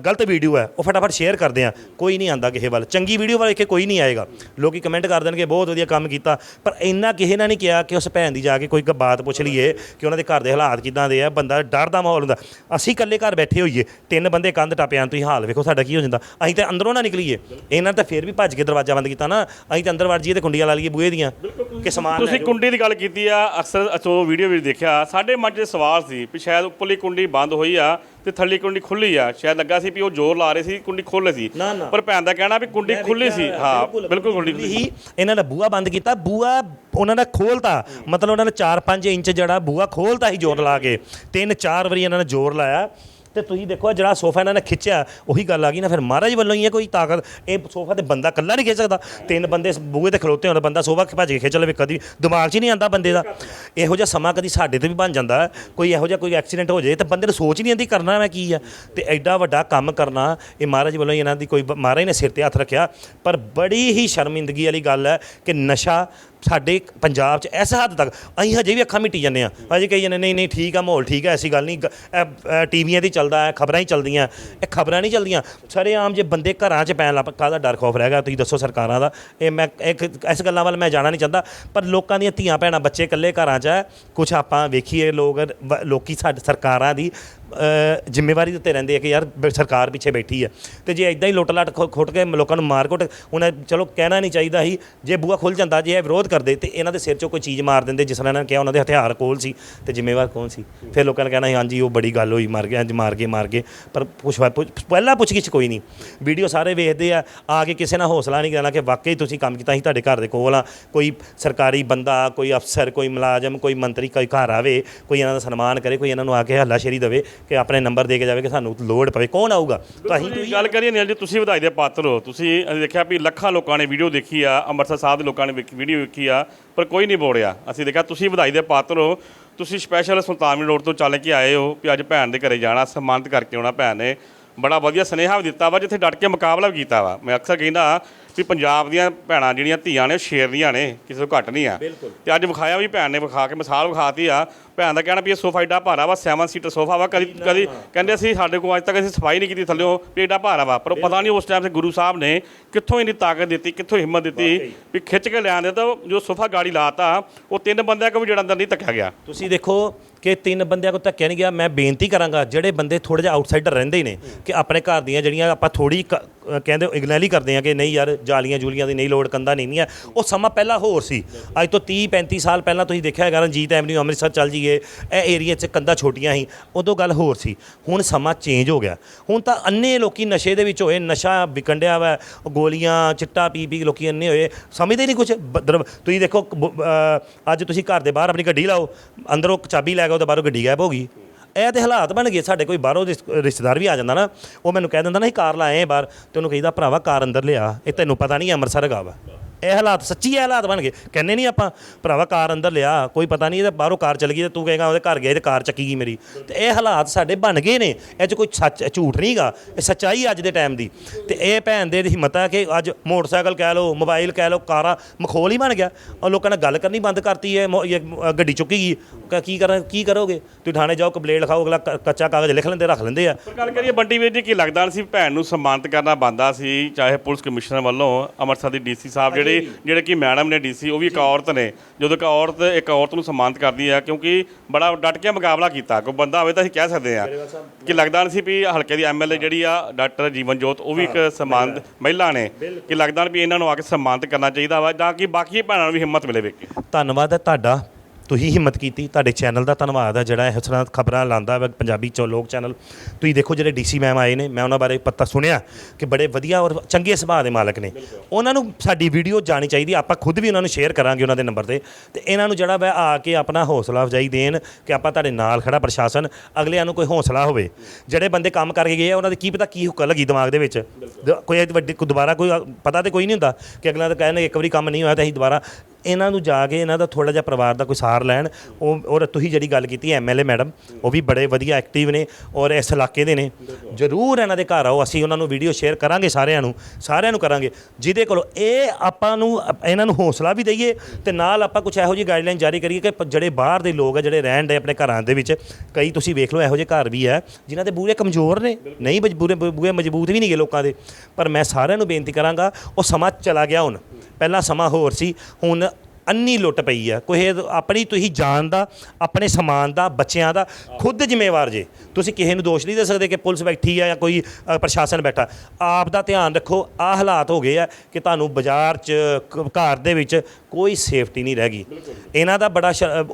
ਗਲਤ ਵੀਡੀਓ ਹੈ, ਉਹ ਫਟਾਫਟ ਸ਼ੇਅਰ ਕਰਦੇ ਆ ਕੋਈ ਨਹੀਂ ਆਂਦਾ ਕਿਸੇ ਵੱਲ। ਚੰਗੀ ਵੀਡੀਓ ਵਾਲੇ ਕੇ ਕੋਈ ਨਹੀਂ ਆਏਗਾ। ਲੋਕੀ ਕਮੈਂਟ ਕਰ ਦੇਣਗੇ, ਬਹੁਤ ਵਧੀਆ ਕੰਮ ਕੀਤਾ। ਪਰ ਇੰਨਾ ਕਿਸੇ ਨੇ ਨਹੀਂ ਕਿਹਾ ਕਿ ਉਸ ਭੈਣ ਦੀ ਜਾ ਕੇ ਕੋਈ ਗ- ਬਾਤ ਪੁੱਛ ਲਈਏ ਕਿ ਉਹਨਾਂ ਦੇ ਘਰ ਦੇ ਹਾਲਾਤ ਕਿਦਾਂ ਦੇ ਆ। ਬੰਦਾ ਡਰ ਦਾ ਮਾਹੌਲ ਹੁੰਦਾ। ਅਸੀਂ ਇਕੱਲੇ ਘਰ ਬੈਠੇ ਹੋਈਏ। ਤਿੰਨ ਬੰਦੇ ਕੰਧ ਟੱਪਿਆਂ ਤੁਸੀਂ ਹਾਲ ਵੇਖੋ ਸਾਡਾ ਕੀ ਹੋ ਜਾਂਦਾ। ਅਸੀਂ ਤਾਂ ਅੰਦਰੋਂ ਨਾ ਨਿਕਲੀਏ। ਇਹਨਾਂ ਤਾਂ ਫੇਰ ਵੀ ਭੱਜ ਕੇ ਦਰਵਾਜ਼ਾ ਬੰਦ ਕੀਤਾ ਨਾ। ਅਸੀਂ ਤਾਂ ਅੰਦਰ ਵੜ ਜਾਈਏ ਤੇ ਕੁੰਡੀਆਂ ਲਾ ਲਈਏ ਬੂਹੇ ਦੀਆਂ। ਕਿ ਸਮਾਨ ਲੈ ਤੁਸੀਂ ਜਾਓ। ਕੁੰਡੀ ਦੀ ਗੱਲ ਕੀਤੀ ਆ ਅਕਸਰ ਅਸੋ ਵੀਡੀਓ ਵਿੱਚ ਦੇਖਿਆ ਸਾਡੇ ਮਨ 'ਚ ਸਵਾਲ ਸੀ ਵੀ ਸ਼ਾਇਦ ਉੱਪਰਲੀ ਕੁੰਡੀ ਬੰਦ ਹੋਈ ਆ ਤੇ ਥੱਲੀ ਕੁੰਡੀ ਖੁੱਲੀ ਆ। ਸ਼ਾਇਦ ਲੱਗਾ ਸੀ ਵੀ ਉਹ ਜ਼ੋਰ ਲਾ ਰਹੇ ਸੀ ਕੁੰਡੀ ਖੋਲੇ ਸੀ। ਨਾ, ਨਾ। ਪਰ ਭੈਣ ਦਾ ਕਹਿਣਾ ਵੀ ਕੁੰਡੀ ਖੁੱਲੀ ਸੀ। ਹਾਂ ਬਿਲਕੁਲ ਖੁੱਲੀ ਸੀ। ਹੀ ਇਹਨਾਂ ਨੇ ਬੂਹਾ ਬੰਦ ਕੀਤਾ। ਬੂਹਾ ਉਹਨਾਂ ਨੇ ਖੋਲਤਾ ਮਤਲਬ ਉਹਨਾਂ ਨੇ 4-5 ਇੰਚ ਜਿਹੜਾ ਬੂਹਾ ਖੋਲਤਾ ਸੀ ਜ਼ੋਰ ਲਾ ਕੇ। ਤਿੰਨ ਚਾਰ ਵਾਰੀ ਇਹਨਾਂ ਨੇ ਜ਼ੋਰ ਲਾਇਆ। ਤੇ ਤੁਸੀਂ ਦੇਖੋ ਜਿਹੜਾ ਸੋਫਾ ਇਹਨਾਂ ਨੇ ਖਿੱਚਿਆ, ਉਹੀ ਗੱਲ ਆ ਗਈ ਨਾ, ਫਿਰ ਮਹਾਰਾਜ ਵੱਲੋਂ ਹੀ ਹੈ ਕੋਈ ਤਾਕਤ, ਇਹ ਸੋਫਾ ਤੇ ਬੰਦਾ ਇਕੱਲਾ ਨਹੀਂ ਖਿੱਚ ਸਕਦਾ। ਤਿੰਨ ਬੰਦੇ ਬੂਹੇ ਤੇ ਖਲੋਤੇ ਹੋਣ, ਬੰਦਾ ਸੋਫਾ ਭੱਜ ਕੇ ਖਿੱਚ ਲਵੇ, ਕਦੀ ਦਿਮਾਗ 'ਚ ਹੀ ਨਹੀਂ ਆਂਦਾ ਬੰਦੇ ਦਾ। ਇਹੋ ਜਿਹਾ ਸਮਾਂ ਕਦੀ ਸਾਡੇ ਤੇ ਵੀ ਬਣ ਜਾਂਦਾ। ਕੋਈ ਇਹੋ ਜਿਹਾ ਕੋਈ ਐਕਸੀਡੈਂਟ ਹੋ ਜਾਏ, ਤੇ ਬੰਦੇ ਨੂੰ ਸੋਚ ਹੀ ਨਹੀਂ ਆਂਦੀ ਕਰਨਾ ਮੈਂ ਕੀ ਆ। ਤੇ ਐਡਾ ਵੱਡਾ ਕੰਮ ਕਰਨਾ, ਇਹ ਮਹਾਰਾਜ ਵੱਲੋਂ ਹੀ ਇਹਨਾਂ ਦੀ ਕੋਈ, ਮਹਾਰਾਜ ਨੇ ਸਿਰ ਤੇ ਹੱਥ ਰੱਖਿਆ। ਪਰ ਬੜੀ ਹੀ ਸ਼ਰਮਿੰਦਗੀ ਵਾਲੀ ਗੱਲ ਹੈ ਕਿ ਨਸ਼ਾ ਸਾਡੇ ਪੰਜਾਬ 'ਚ ਇਸ ਹੱਦ ਤੱਕ ਅਸੀਂ ਹਜੇ ਵੀ ਅੱਖਾਂ ਮਿੱਟੀ ਜਾਂਦੇ ਆ ਅਜੇ ਕਹੀ ਜਾਂਦੇ, ਨਹੀਂ ਨਹੀਂ, ਠੀਕ ਆ ਮਾਹੌਲ, ਠੀਕ ਆ, ਐਸੀ ਗੱਲ ਨਹੀਂ। ਟੀਵੀਆਂ ਤੇ ਚੱਲਦਾ ਹੈ, ਖਬਰਾਂ ਹੀ ਚੱਲਦੀਆਂ। ਇਹ ਖਬਰਾਂ ਨਹੀਂ ਚੱਲਦੀਆਂ। ਸਾਰੇ ਆਮ ਜੇ ਬੰਦੇ ਘਰਾਂ 'ਚ ਪੈਣ ਲੱਗ ਕਾਹਦਾ ਡਰ ਖੌਫ ਰਹਿ ਗਿਆ, ਤੁਸੀਂ ਦੱਸੋ ਸਰਕਾਰਾਂ ਦਾ। ਇਹ ਮੈਂ ਇੱਕ ਇਸ ਗੱਲਾਂ ਵੱਲ ਮੈਂ ਜਾਣਾ ਨਹੀਂ ਚਾਹੁੰਦਾ। ਪਰ ਲੋਕਾਂ ਦੀਆਂ ਧੀਆਂ ਭੈਣਾਂ, ਬੱਚੇ ਇਕੱਲੇ ਘਰਾਂ 'ਚ ਹੈ। ਕੁਝ ਆਪਾਂ ਵੇਖੀਏ ਲੋਕ, ਵ- ਲੋਕੀ ਸਾਡੇ ਸਰਕਾਰਾਂ ਦੀ ਅ, ਜ਼ਿੰਮੇਵਾਰੀ ਦੇ ਉੱਤੇ ਰਹਿੰਦੇ ਆ ਕਿ ਯਾਰ ਬ- ਸਰਕਾਰ ਪਿੱਛੇ ਬੈਠੀ ਹੈ ਤੇ ਜੇ ਇਦਾਂ ਹੀ ਲੁੱਟ ਲਾਟ ਖੁ- ਖੁੱਟ ਕੇ ਲੋਕਾਂ ਨੂੰ ਮਾਰ ਕੁੱਟ ਹੁਣ ਇਹ ਚਲੋ ਕਹਿਣਾ ਨਹੀਂ ਚਾਹੀਦਾ ਸੀ। ਜੇ ਬੂਆ ਖੁੱਲ ਜਾਂਦਾ ਜੇ ਇਹ ਵਿਰੋਧ ਕਰਦੇ ਤੇ ਇਹਨਾਂ ਦੇ ਸਿਰ 'ਚੋਂ ਕੋਈ ਚੀਜ਼ ਮਾਰ ਦਿੰਦੇ ਜਿਸ ਨਾਲ ਇਹਨਾਂ ਨੇ ਕਿਹਾ ਉਹਨਾਂ ਦੇ ਹਥਿਆਰ ਕੋਲ ਸੀ ਤੇ ਜ਼ਿੰਮੇਵਾਰ ਕੌਣ ਸੀ? ਫਿਰ ਲੋਕਾਂ ਨੇ ਕਹਿਣਾ ਸੀ, ਹਾਂਜੀ ਉਹ ਬੜੀ ਗੱਲ ਹੋਈ ਮਾਰ ਗਿਆ ਅੱਜ ਮਾਰ ਕੇ ਮਾਰ ਕੇ ਪਰ ਪੁੱਛ ਪੁੱਛ- ਪਹਿਲਾਂ ਪੁੱਛਗਿੱਛ ਕੋਈ ਨਹੀਂ। ਵੀਡੀਓ ਸਾਰੇ ਵੇਖਦੇ ਆ ਆ ਕੇ ਕਿਸੇ ਨਾਲ ਹੌਸਲਾ ਨਹੀਂ ਕਰਨਾ ਕਿ ਵਾਕਈ ਤੁਸੀਂ ਕੰਮ ਕੀਤਾ ਸੀ ਤੁਹਾਡੇ ਘਰ ਦੇ ਕੋਲ ਆ। ਕੋਈ ਸਰਕਾਰੀ ਬੰਦਾ ਕੋਈ ਅਫਸਰ ਕੋਈ ਮੁਲਾਜ਼ਮ ਕੋਈ ਮੰਤਰੀ ਕੋਈ ਘਰ ਆਵੇ ਕੋਈ ਇਹਨਾਂ ਦਾ ਸਨਮਾਨ ਕਰੇ ਕੋਈ ਇਹਨਾਂ ਨੂੰ ਆ ਕੇ ਹੱਲਾਸ਼ੇਰੀ ਦੇਵੇ ਕਿ ਆਪਣੇ ਨੰਬਰ ਦੇ ਕੇ ਜਾਵੇ ਕਿ ਸਾਨੂੰ ਲੋੜ ਪਵੇ। ਕੌਣ ਆਊਗਾ? ਤਾਂ ਅਸੀਂ ਤੁਸੀਂ ਗੱਲ ਕਰੀਏ ਨੀਲ ਜੀ ਤੁਸੀਂ ਵਧਾਈ ਦੇ ਪਾਤਰ ਹੋ। ਤੁਸੀਂ ਅਸੀਂ ਦੇਖਿਆ ਵੀ ਲੱਖਾਂ ਲੋਕਾਂ ਨੇ ਵੀਡੀਓ ਦੇਖੀ ਆ ਅੰਮ੍ਰਿਤਸਰ ਸਾਹਿਬ ਦੇ ਲੋਕਾਂ ਨੇ ਵੀਡੀਓ ਵੇਖੀ ਆ ਪਰ ਕੋਈ ਨਹੀਂ ਬੋੜਿਆ। ਅਸੀਂ ਦੇਖਿਆ ਤੁਸੀਂ ਵਧਾਈ ਦੇ ਪਾਤਰ ਹੋ। ਤੁਸੀਂ ਸਪੈਸ਼ਲ ਸੁਲਤਾਨਵਿੰਡ ਰੋਡ ਤੋਂ ਚੱਲ ਕੇ ਆਏ ਹੋ ਵੀ ਅੱਜ ਭੈਣ ਦੇ ਘਰੇ ਜਾਣਾ ਸਨਮਾਨਿਤ ਕਰਕੇ ਆਉਣਾ ਭੈਣ ਨੇ। ਬੜਾ ਵਧੀਆ ਸੁਨੇਹਾ ਵੀ ਦਿੱਤਾ ਵਾ ਜਿੱਥੇ ਡਟ ਕੇ ਮੁਕਾਬਲਾ ਵੀ ਕੀਤਾ ਵਾ। ਮੈਂ ਅਕਸਰ ਕਹਿੰਦਾ ਵੀ ਪੰਜਾਬ ਦੀਆਂ ਭੈਣਾਂ ਜਿਹੜੀਆਂ ਧੀਆਂ ਨੇ ਸ਼ੇਰ ਦੀਆਂ ਨੇ ਕਿਸੇ ਤੋਂ ਘੱਟ ਨਹੀਂ ਆ। ਤੇ ਅੱਜ ਵਿਖਾਇਆ ਵੀ ਭੈਣ ਨੇ ਵਿਖਾ ਕੇ ਮਿਸਾਲ ਵਿਖਾਤੀ ਆ। ਭੈਣ ਦਾ ਕਹਿਣਾ ਵੀ ਇਹ ਸੋਫਾ ਏਡਾ ਭਾਰਾ ਵਾ 7 ਸੀਟਰ ਸੋਫਾ ਵਾ ਕਦੀ ਕਦੀ ਕਹਿੰਦੇ ਸੀ ਸਾਡੇ ਕੋਲ ਅੱਜ ਤੱਕ ਅਸੀਂ ਸਫ਼ਾਈ ਨਹੀਂ ਕੀਤੀ ਥੱਲਿਓ ਵੀ ਏਡਾ ਭਾਰਾ ਵਾ। ਪਰ ਉਹ ਪਤਾ ਨਹੀਂ ਉਸ ਟਾਈਮ ਤੇ ਗੁਰੂ ਸਾਹਿਬ ਨੇ ਕਿੱਥੋਂ ਇੰਨੀ ਤਾਕਤ ਦਿੱਤੀ ਕਿੱਥੋਂ ਹਿੰਮਤ ਦਿੱਤੀ ਵੀ ਖਿੱਚ ਕੇ ਲਿਆਂਦੇ ਤਾਂ ਜੋ ਸੋਫਾ ਗਾੜੀ ਲਾਤਾ ਉਹ ਤਿੰਨ ਬੰਦਿਆਂ ਕੋ ਵੀ ਜਿਹੜਾ ਅੰਦਰ ਨਹੀਂ ਧੱਕਿਆ ਗਿਆ। ਤੁਸੀਂ ਦੇਖੋ ਕਿ ਤਿੰਨ ਬੰਦਿਆਂ ਕੋ ਧੱਕਿਆ ਨਹੀਂ ਗਿਆ। ਮੈਂ ਬੇਨਤੀ ਕਰਾਂਗਾ, ਜਿਹੜੇ ਬੰਦੇ ਥੋੜੇ ਜਿਹਾ ਆਊਟਸਾਈਡਰ ਰਹਿੰਦੇ ਨੇ, ਕਿ ਆਪਣੇ ਘਰ ਦੀਆਂ ਜਿਹੜੀਆਂ ਆਪਾਂ ਥੋੜੀ ਕਹਿੰਦੇ ਇਗਨੋਰ ਕਰਦੇ ਆ ਕਿ ਨਹੀਂ ਯਾਰ, ਜਾਲੀਆਂ ਜੂਲੀਆਂ ਦੀ ਨਹੀਂ ਲੋੜ ਕੰਦਾ ਨਹੀਂ ਨਹੀਂ ਉਹ ਸਮਾਂ ਪਹਿਲਾਂ ਹੋਰ ਸੀ। ਅੱਜ ਤੋਂ 30 35 ਸਾਲ ਪਹਿਲਾਂ ਤੁਸੀਂ ਦੇਖਿਆ ਹੈਗਾ, ਰਣਜੀਤ ਐਵਨਿਊ ਅੰਮ੍ਰਿਤਸਰ ਚੱਲ ਜੀਏ ਇਹ ਏਰੀਆ 'ਚ ਕੰਦਾ ਛੋਟੀਆਂ ਸੀ। ਉਦੋਂ ਗੱਲ ਹੋਰ ਸੀ। ਹੁਣ ਸਮਾਂ ਚੇਂਜ ਹੋ ਗਿਆ। ਹੁਣ ਤਾਂ ਅੰਨੇ ਲੋਕੀ ਨਸ਼ੇ ਦੇ ਵਿੱਚ ਹੋਏ, ਨਸ਼ਾ ਵਿਕੰਡਿਆ ਵਾ, ਗੋਲੀਆਂ, ਚਿੱਟਾ ਪੀ ਪੀ ਕੇ ਲੋਕੀ ਅੰਨੇ ਹੋਏ। ਸਮਝਦੇ ਨਹੀਂ ਕੁਝ ਤੁਸੀਂ ਦੇਖੋ, ਬ- ਅੱਜ ਤੁਸੀਂ ਘਰ ਦੇ ਬਾਹਰ ਆਪਣੀ ਗੱਡੀ ਲਾਓ, ਅੰਦਰੋਂ ਚਾਬੀ ਲੈ ਕੇ ਉਹਦੇ ਬਾਹਰੋਂ ਗੱਡੀ ਗਾਇਬ ਹੋ ਗਈ। ਇਹ ਤੇ ਹਾਲਾਤ ਬਣ ਗਏ। ਸਾਡੇ ਕੋਈ ਬਾਹਰੋਂ ਰਿਸ- ਰਿਸ਼ਤੇਦਾਰ ਵੀ ਆ ਜਾਂਦਾ ਨਾ, ਉਹ ਮੈਨੂੰ ਕਹਿ ਦਿੰਦਾ ਨਾ ਇਹ ਕਾਰ ਲਾਏ ਬਾਹਰ। ਤੇ ਉਹਨੂੰ ਕਹੀਦਾ, ਭਰਾਵਾ, ਕਾਰ ਅੰਦਰ ਲਿਆ। ਇਹ ਤੈਨੂੰ ਪਤਾ ਨਹੀਂ, ਅੰਮ੍ਰਿਤਸਰ ਹੈਗਾ ਵਾ। ਇਹ ਹਾਲਾਤ, ਸੱਚੀ ਇਹ ਹਾਲਾਤ ਬਣ ਗਏ। ਕਹਿੰਦੇ ਨਹੀਂ ਆਪਾਂ, ਭਰਾਵਾ ਕਾਰ ਅੰਦਰ ਲਿਆ, ਕੋਈ ਪਤਾ ਨਹੀਂ ਇਹਦਾ ਬਾਹਰੋਂ ਕਾਰ ਚਲ ਗਈ ਤੇ ਤੂੰ ਕਹੇਗਾ ਉਹਦੇ ਘਰ ਗਿਆ ਤੇ ਕਾਰ ਚੱਕੀ ਗਈ ਮੇਰੀ। ਤੇ ਇਹ ਹਾਲਾਤ ਸਾਡੇ ਬਣ ਗਏ ਨੇ। ਇਹ 'ਚ ਕੋਈ ਸੱਚ ਝੂਠ ਨਹੀਂਗਾ ਇਹ ਸੱਚਾਈ ਅੱਜ ਦੇ ਟਾਈਮ ਦੀ। ਤੇ ਇਹ ਭੈਣ ਦੇ ਹਿੰਮਤ ਹੈ ਕਿ ਅੱਜ ਮੋਟਰਸਾਈਕਲ ਕਹਿ ਲਓ, ਮੋਬਾਈਲ ਕਹਿ ਲਓ, ਕਾਰਾਂ ਮਖੌਲ ਹੀ ਬਣ ਗਿਆ। ਉਹ ਲੋਕਾਂ ਨਾਲ ਗੱਲ ਕਰਨੀ ਬੰਦ ਕਰਤੀ ਹੈ ਗੱਡੀ ਚੁੱਕੀ ਗਈ। ਕੀ ਕਰ, ਕੀ ਕਰੋਗੇ? ਤੁਸੀਂ ਥਾਣੇ ਜਾਓ ਕੰਪਲੇਂਟ ਲਿਖਾਓ ਅਗਲਾ ਕ- ਕੱਚਾ ਕਾਗਜ਼ ਲਿਖ ਲੈਂਦੇ, ਰੱਖ ਲੈਂਦੇ ਆ। ਗੱਲ ਕਰੀਏ, ਬੰਟੀ ਵੀਰ ਜੀ, ਕੀ ਲੱਗਦਾ ਸੀ ਭੈਣ ਨੂੰ ਸਨਮਾਨਿਤ ਕਰਨਾ ਬੰਦਾ ਸੀ, ਚਾਹੇ ਪੁਲਿਸ ਕਮਿਸ਼ਨਰ ਵੱਲੋਂ, ਅੰਮ੍ਰਿਤਸਰ ਦੀ ਡੀਸੀ ਸਾਹਿਬ ਜਿਹੜੇ ਜਿਹੜੇ ਕਿ ਮੈਡਮ ਨੇ ਡੀਸੀ ਉਹ ਵੀ ਇੱਕ ਔਰਤ ਨੇ। ਜਦੋਂ ਇੱਕ ਔਰਤ ਇੱਕ ਔਰਤ ਨੂੰ ਸਨਮਾਨਿਤ ਕਰਦੀ ਹੈ ਕਿਉਂਕਿ ਬੜਾ ਡਟ ਕੇ ਮੁਕਾਬਲਾ ਕੀਤਾ। ਕੋਈ ਬੰਦਾ ਹੋਵੇ ਤਾਂ ਅਸੀਂ ਕਹਿ ਸਕਦੇ ਆ ਕਿ ਲੱਗਦਾ ਨਹੀਂ ਸੀ ਵੀ ਹਲਕੇ ਦੀ ਐਮਐਲਏ ਜਿਹੜੀ ਆ ਡਾਕਟਰ ਜੀਵਨ ਜੋਤ ਉਹ ਵੀ ਇੱਕ ਸਨਮਾਨਿਤ ਮਹਿਲਾ ਨੇ। ਕਿ ਲੱਗਦਾ ਨਹੀਂ ਵੀ ਇਹਨਾਂ ਨੂੰ ਆ ਕੇ ਸਨਮਾਨਿਤ ਕਰਨਾ ਚਾਹੀਦਾ ਵਾ ਤਾਂ ਕਿ ਬਾਕੀ ਭੈਣਾਂ ਨੂੰ ਵੀ ਹਿੰਮਤ ਮਿਲੇ ਵੇਖ। ਕੇ ਧੰਨਵਾਦ ਹੈ ਤੁਹਾਡਾ। ਤੁਸੀਂ ਹਿੰਮਤ ਕੀਤੀ ਤੁਹਾਡੇ ਚੈਨਲ ਦਾ ਧੰਨਵਾਦ ਹੈ ਜਿਹੜਾ ਇਸ ਤਰ੍ਹਾਂ ਖਬਰਾਂ ਲਾਉਂਦਾ ਵਾ ਪੰਜਾਬੀ ਚੋ ਲੋਕ ਚੈਨਲ ਤੁਸੀਂ ਦੇਖੋ ਜਿਹੜੇ ਡੀਸੀ ਮੈਮ ਆਏ ਨੇ ਮੈਂ ਉਹਨਾਂ ਬਾਰੇ ਪਤਾ ਸੁਣਿਆ ਕਿ ਬੜੇ ਵਧੀਆ ਔਰ ਚੰਗੇ ਸੁਭਾਅ ਦੇ ਮਾਲਕ ਨੇ। ਉਹਨਾਂ ਨੂੰ ਸਾਡੀ ਵੀਡੀਓ ਜਾਣੀ ਚਾਹੀਦੀ ਆਪਾਂ ਖੁਦ ਵੀ ਉਹਨਾਂ ਨੂੰ ਸ਼ੇਅਰ ਕਰਾਂਗੇ ਉਹਨਾਂ ਦੇ ਨੰਬਰ ਤੇ। ਤੇ ਇਹਨਾਂ ਨੂੰ ਜਿਹੜਾ ਵਾ ਆ ਕੇ ਆਪਣਾ ਹੌਸਲਾ ਅਫਜ਼ਾਈ ਦੇਣ ਕਿ ਆਪਾਂ ਤੁਹਾਡੇ ਨਾਲ ਖੜਾ ਪ੍ਰਸ਼ਾਸਨ ਅਗਲਿਆਂ ਨੂੰ ਕੋਈ ਹੌਸਲਾ ਹੋਵੇ। ਜਿਹੜੇ ਬੰਦੇ ਕੰਮ ਕਰਕੇ ਗਏ ਆ ਉਹਨਾਂ ਦੇ ਕੀ ਪਤਾ ਕੀ ਹੁੱਕ ਲੱਗੀ ਦਿਮਾਗ ਦੇ ਵਿੱਚ। ਕੋਈ ਵੱਡੀ ਦੁਬਾਰਾ ਕੋਈ ਪਤਾ ਤੇ ਕੋਈ ਨਹੀਂ ਹੁੰਦਾ ਕਿ ਅਗਲਾ ਤਾਂ ਕਹਿੰਦੇ ਇੱਕ ਵਾਰੀ ਕੰਮ ਨਹੀਂ ਹੋਇਆ ਤਾਂ ਅਸੀਂ ਦੁਬਾਰਾ ਇਹਨਾਂ ਨੂੰ ਜਾ ਕੇ ਇਹਨਾਂ ਦਾ ਥੋੜਾ ਜਿਹਾ ਪਰਿਵਾਰ ਦਾ ਕੋਈ ਸਾਰ ਲੈਣ। ਉਹ, ਔਰ ਤੁਸੀਂ ਜਿਹੜੀ ਗੱਲ ਕੀਤੀ ਐਮਐਲਏ ਮੈਡਮ, ਉਹ ਵੀ ਬੜੇ ਵਧੀਆ ਐਕਟਿਵ ਨੇ ਔਰ ਇਸ ਇਲਾਕੇ ਦੇ ਨੇ। ਜ਼ਰੂਰ ਇਹਨਾਂ ਦੇ ਘਰ ਆਓ, ਅਸੀਂ ਉਹਨਾਂ ਨੂੰ ਵੀਡੀਓ ਸ਼ੇਅਰ ਕਰਾਂਗੇ ਸਾਰਿਆਂ ਨੂੰ ਸਾਰਿਆਂ ਨੂੰ ਕਰਾਂਗੇ। ਜਿਹਦੇ ਕੋਲ ਇਹ ਆਪਾਂ ਨੂੰ, ਇਹਨਾਂ ਨੂੰ ਹੌਸਲਾ ਵੀ ਦਈਏ ਤੇ ਨਾਲ ਆਪਾਂ ਕੁਝ ਇਹੋ ਜਿਹੀ ਗਾਈਡਲਾਈਨ ਜਾਰੀ ਕਰੀਏ ਕਿ ਪ- ਜਿਹੜੇ ਬਾਹਰ ਦੇ ਲੋਕ ਆ, ਜਿਹੜੇ ਰਹਿਣ ਦੇ ਆਪਣੇ ਘਰਾਂ ਦੇ ਵਿੱਚ, ਕਈ ਤੁਸੀਂ ਵੇਖ ਲਓ ਇਹੋ ਜਿਹੇ ਘਰ ਵੀ ਹੈ ਜਿਨ੍ਹਾਂ ਦੇ ਬੂਹੇ ਕਮਜ਼ੋਰ ਨੇ। ਨਹੀਂ ਮਜਬੂਰੇ ਬੂਹੇ ਮਜ਼ਬੂਤ ਵੀ ਨਹੀਂ ਗੇ ਲੋਕਾਂ ਦੇ। ਪਰ ਮੈਂ ਸਾਰਿਆਂ ਨੂੰ ਬੇਨਤੀ ਕਰਾਂਗਾ, ਉਹ ਸਮਾਂ ਚਲਾ ਗਿਆ ਹੁਣ। ਪਹਿਲਾਂ ਸਮਾਂ ਹੋਰ ਸੀ, ਹੁਣ ਅੰਨੀ ਲੁੱਟ ਪਈ ਆ। ਕੋਈ ਆਪਣੀ ਤੁਸੀਂ ਜਾਨ ਦਾ, ਆਪਣੇ ਸਮਾਨ ਦਾ, ਬੱਚਿਆਂ ਦਾ, ਖੁਦ ਜ਼ਿੰਮੇਵਾਰ ਜੇ। ਤੁਸੀਂ ਕਿਸੇ ਨੂੰ ਦੋਸ਼ ਨਹੀਂ ਦੇ ਸਕਦੇ ਕਿ ਪੁਲਿਸ ਬੈਠੀ ਆ ਜਾਂ ਕੋਈ ਪ੍ਰਸ਼ਾਸਨ ਬੈਠਾ। ਆਪ ਦਾ ਧਿਆਨ ਰੱਖੋ ਆ ਹਾਲਾਤ ਹੋ ਗਏ ਆ ਕਿ ਤੁਹਾਨੂੰ ਬਾਜ਼ਾਰ 'ਚ ਘਰ ਦੇ ਵਿੱਚ ਕੋਈ ਸੇਫਟੀ ਨਹੀਂ ਰਹਿ ਗਈ। ਇਹਨਾਂ ਦਾ ਬੜਾ ਸ਼-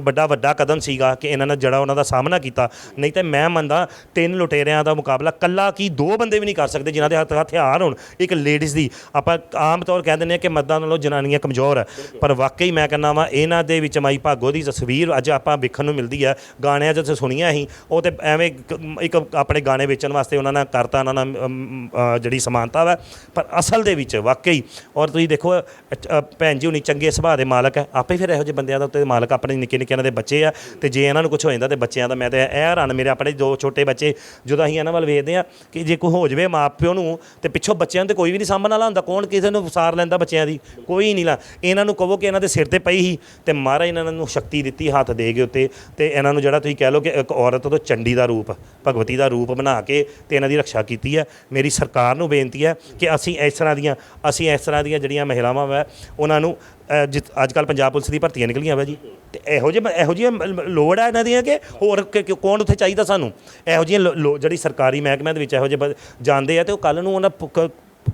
ਵੱਡਾ ਵੱਡਾ ਕਦਮ ਸੀਗਾ ਕਿ ਇਹਨਾਂ ਨੇ ਜਿਹੜਾ ਉਹਨਾਂ ਦਾ ਸਾਹਮਣਾ ਕੀਤਾ। ਨਹੀਂ ਤੇ ਮੈਂ ਮੰਨਦਾ, ਤਿੰਨ ਲੁਟੇਰਿਆਂ ਦਾ ਮੁਕਾਬਲਾ ਕੱਲਾ ਕੀ ਦੋ ਬੰਦੇ ਵੀ ਨਹੀਂ ਕਰ ਸਕਦੇ ਜਿਨ੍ਹਾਂ ਦੇ ਹੱਥ ਹਥਿਆਰ ਹੋਣ। ਇੱਕ ਲੇਡੀਜ਼ ਦੀ। ਆਪਾਂ ਆਮ ਤੌਰ ਕਹਿ ਦਿੰਦੇ ਆ ਕਿ ਮਰਦਾਂ ਨਾਲੋਂ ਜਨਾਨੀਆਂ ਕਮਜ਼ੋਰ ਹੈ ਪਰ ਵਾਕਈ ਮੈਂ ਕਹਿੰਦਾ ਵਾਂ ਇਹਨਾਂ ਦੇ ਵਿੱਚ ਮਾਈ ਭਾਗੋ ਦੀ ਤਸਵੀਰ ਅੱਜ ਆਪਾਂ ਵੇਖਣ ਨੂੰ ਮਿਲਦੀ ਹੈ ਗਾਣਿਆਂ 'ਚ ਸੁਣੀਆਂ ਸੀ। ਉਹ ਤੇ ਐਵੇਂ ਇੱਕ- ਇੱਕ ਆਪਣੇ ਗਾਣੇ ਵੇਚਣ ਵਾਸਤੇ ਉਹਨਾਂ ਨਾਲ ਕਰਤਾ ਉਹਨਾਂ ਨਾਲ ਅਮ, ਅ, ਜਿਹੜੀ ਸਮਾਨਤਾ ਵਾ। ਪਰ ਅਸਲ ਦੇ ਵਿੱਚ ਵਾਕਈ ਔਰ ਤੁਸੀਂ ਦੇਖੋ ਅ, ਅ, ਭੈਣ ਜੀ ਹੁਣੀ ਚੰਗੇ ਸੁਭਾਅ ਦੇ ਮਾਲਕ ਹੈ ਆਪੇ ਫਿਰ ਇਹੋ ਜਿਹੇ ਬੰਦਿਆਂ ਦਾ ਉੱਤੇ ਮਾਲਕ ਆਪਣੇ ਨਿੱਕੇ ਨਿੱਕੇ ਇਹਨਾਂ ਦੇ ਬੱਚੇ ਆ। ਤੇ ਜੇ ਇਹਨਾਂ ਨੂੰ ਕੁਝ ਹੋ ਜਾਂਦਾ ਤੇ ਬੱਚਿਆਂ ਦਾ ਮੈਂ ਤੇ ਇਹ ਹੈਰਾਨ ਮੇਰੇ ਆਪਣੇ ਦੋ ਛੋਟੇ ਬੱਚੇ ਜਦੋਂ ਅਸੀਂ ਇਹਨਾਂ ਵੱਲ ਵੇਖਦੇ ਆ ਕਿ ਜੇ ਕੋਈ ਹੋ ਜਾਵੇ ਮਾਪਿਓ ਨੂੰ ਤੇ ਪਿੱਛੋਂ ਬੱਚਿਆਂ ਨੂੰ ਤੇ ਕੋਈ ਵੀ ਨਹੀਂ ਸਾਂਭਣ ਵਾਲਾ ਹੁੰਦਾ। ਕੌਣ ਕਿਸੇ ਨੂੰ ਸਾਰ ਲੈਂਦਾ ਬੱਚਿਆਂ ਦੀ? ਕੋਈ ਨਹੀਂ ਲਾ। ਇਹਨਾਂ ਨੂੰ ਕਹੋ ਕਿ ਇਹਨਾਂ ਦੇ ਸਿਰ ਤੇ ਪਈ ਸੀ ਤੇ ਮਹਾਰਾਜ ਇਹਨਾਂ ਨੂੰ ਸ਼ਕਤੀ ਦਿੱਤੀ ਹੱਥ ਦੇ ਗਏ ਉੱਤੇ ਤੇ ਇਹਨਾਂ ਨੂੰ ਜਿਹੜਾ ਤੁਸੀਂ ਕਹਿ ਲਓ ਕਿ ਇੱਕ ਔਰਤ ਤੋਂ ਚੰਡੀ ਦਾ ਰੂਪ ਭਗਵਤੀ ਦਾ ਰੂਪ ਬਣਾ ਕੇ ਤੇ ਇਹਨਾਂ ਦੀ ਰੱਖਿਆ ਕੀਤੀ ਹੈ। ਮੇਰੀ ਸਰਕਾਰ ਨੂੰ ਬੇਨਤੀ ਹੈ ਕਿ ਅਸੀਂ ਇਸ ਤਰ੍ਹਾਂ ਦੀਆਂ ਅਸੀਂ ਇਸ ਤਰ੍ਹਾਂ ਦੀਆਂ ਜਿਹੜੀਆਂ ਮਹਿਲਾਵਾਂ ਵਾ ਉਹਨਾਂ ਨੂੰ ਅ, ਅੱਜ ਕੱਲ ਪੰਜਾਬ ਪੁਲਿਸ ਦੀ ਭਰਤੀਆਂ ਨਿਕਲੀਆਂ ਵਾ ਜੀ। ਤੇ ਇਹੋ ਜਿਹੇ ਇਹੋ ਜਿਹੀਆਂ ਲੋੜ ਹੈ ਇਹਨਾਂ ਦੀਆਂ ਕਿ ਹੋਰ ਕੌਣ ਉੱਥੇ ਚਾਹੀਦਾ ਸਾਨੂੰ? ਇਹੋ ਜਿਹੀਆਂ ਲੋ- ਜਿਹੜੀ ਸਰਕਾਰੀ ਮਹਿਕਮਿਆਂ ਦੇ ਵਿੱਚ ਇਹੋ ਜਿਹੇ ਬ- ਜਾਂਦੇ ਆ ਤੇ ਉਹ ਕੱਲ ਨੂੰ ਉਹਨਾਂ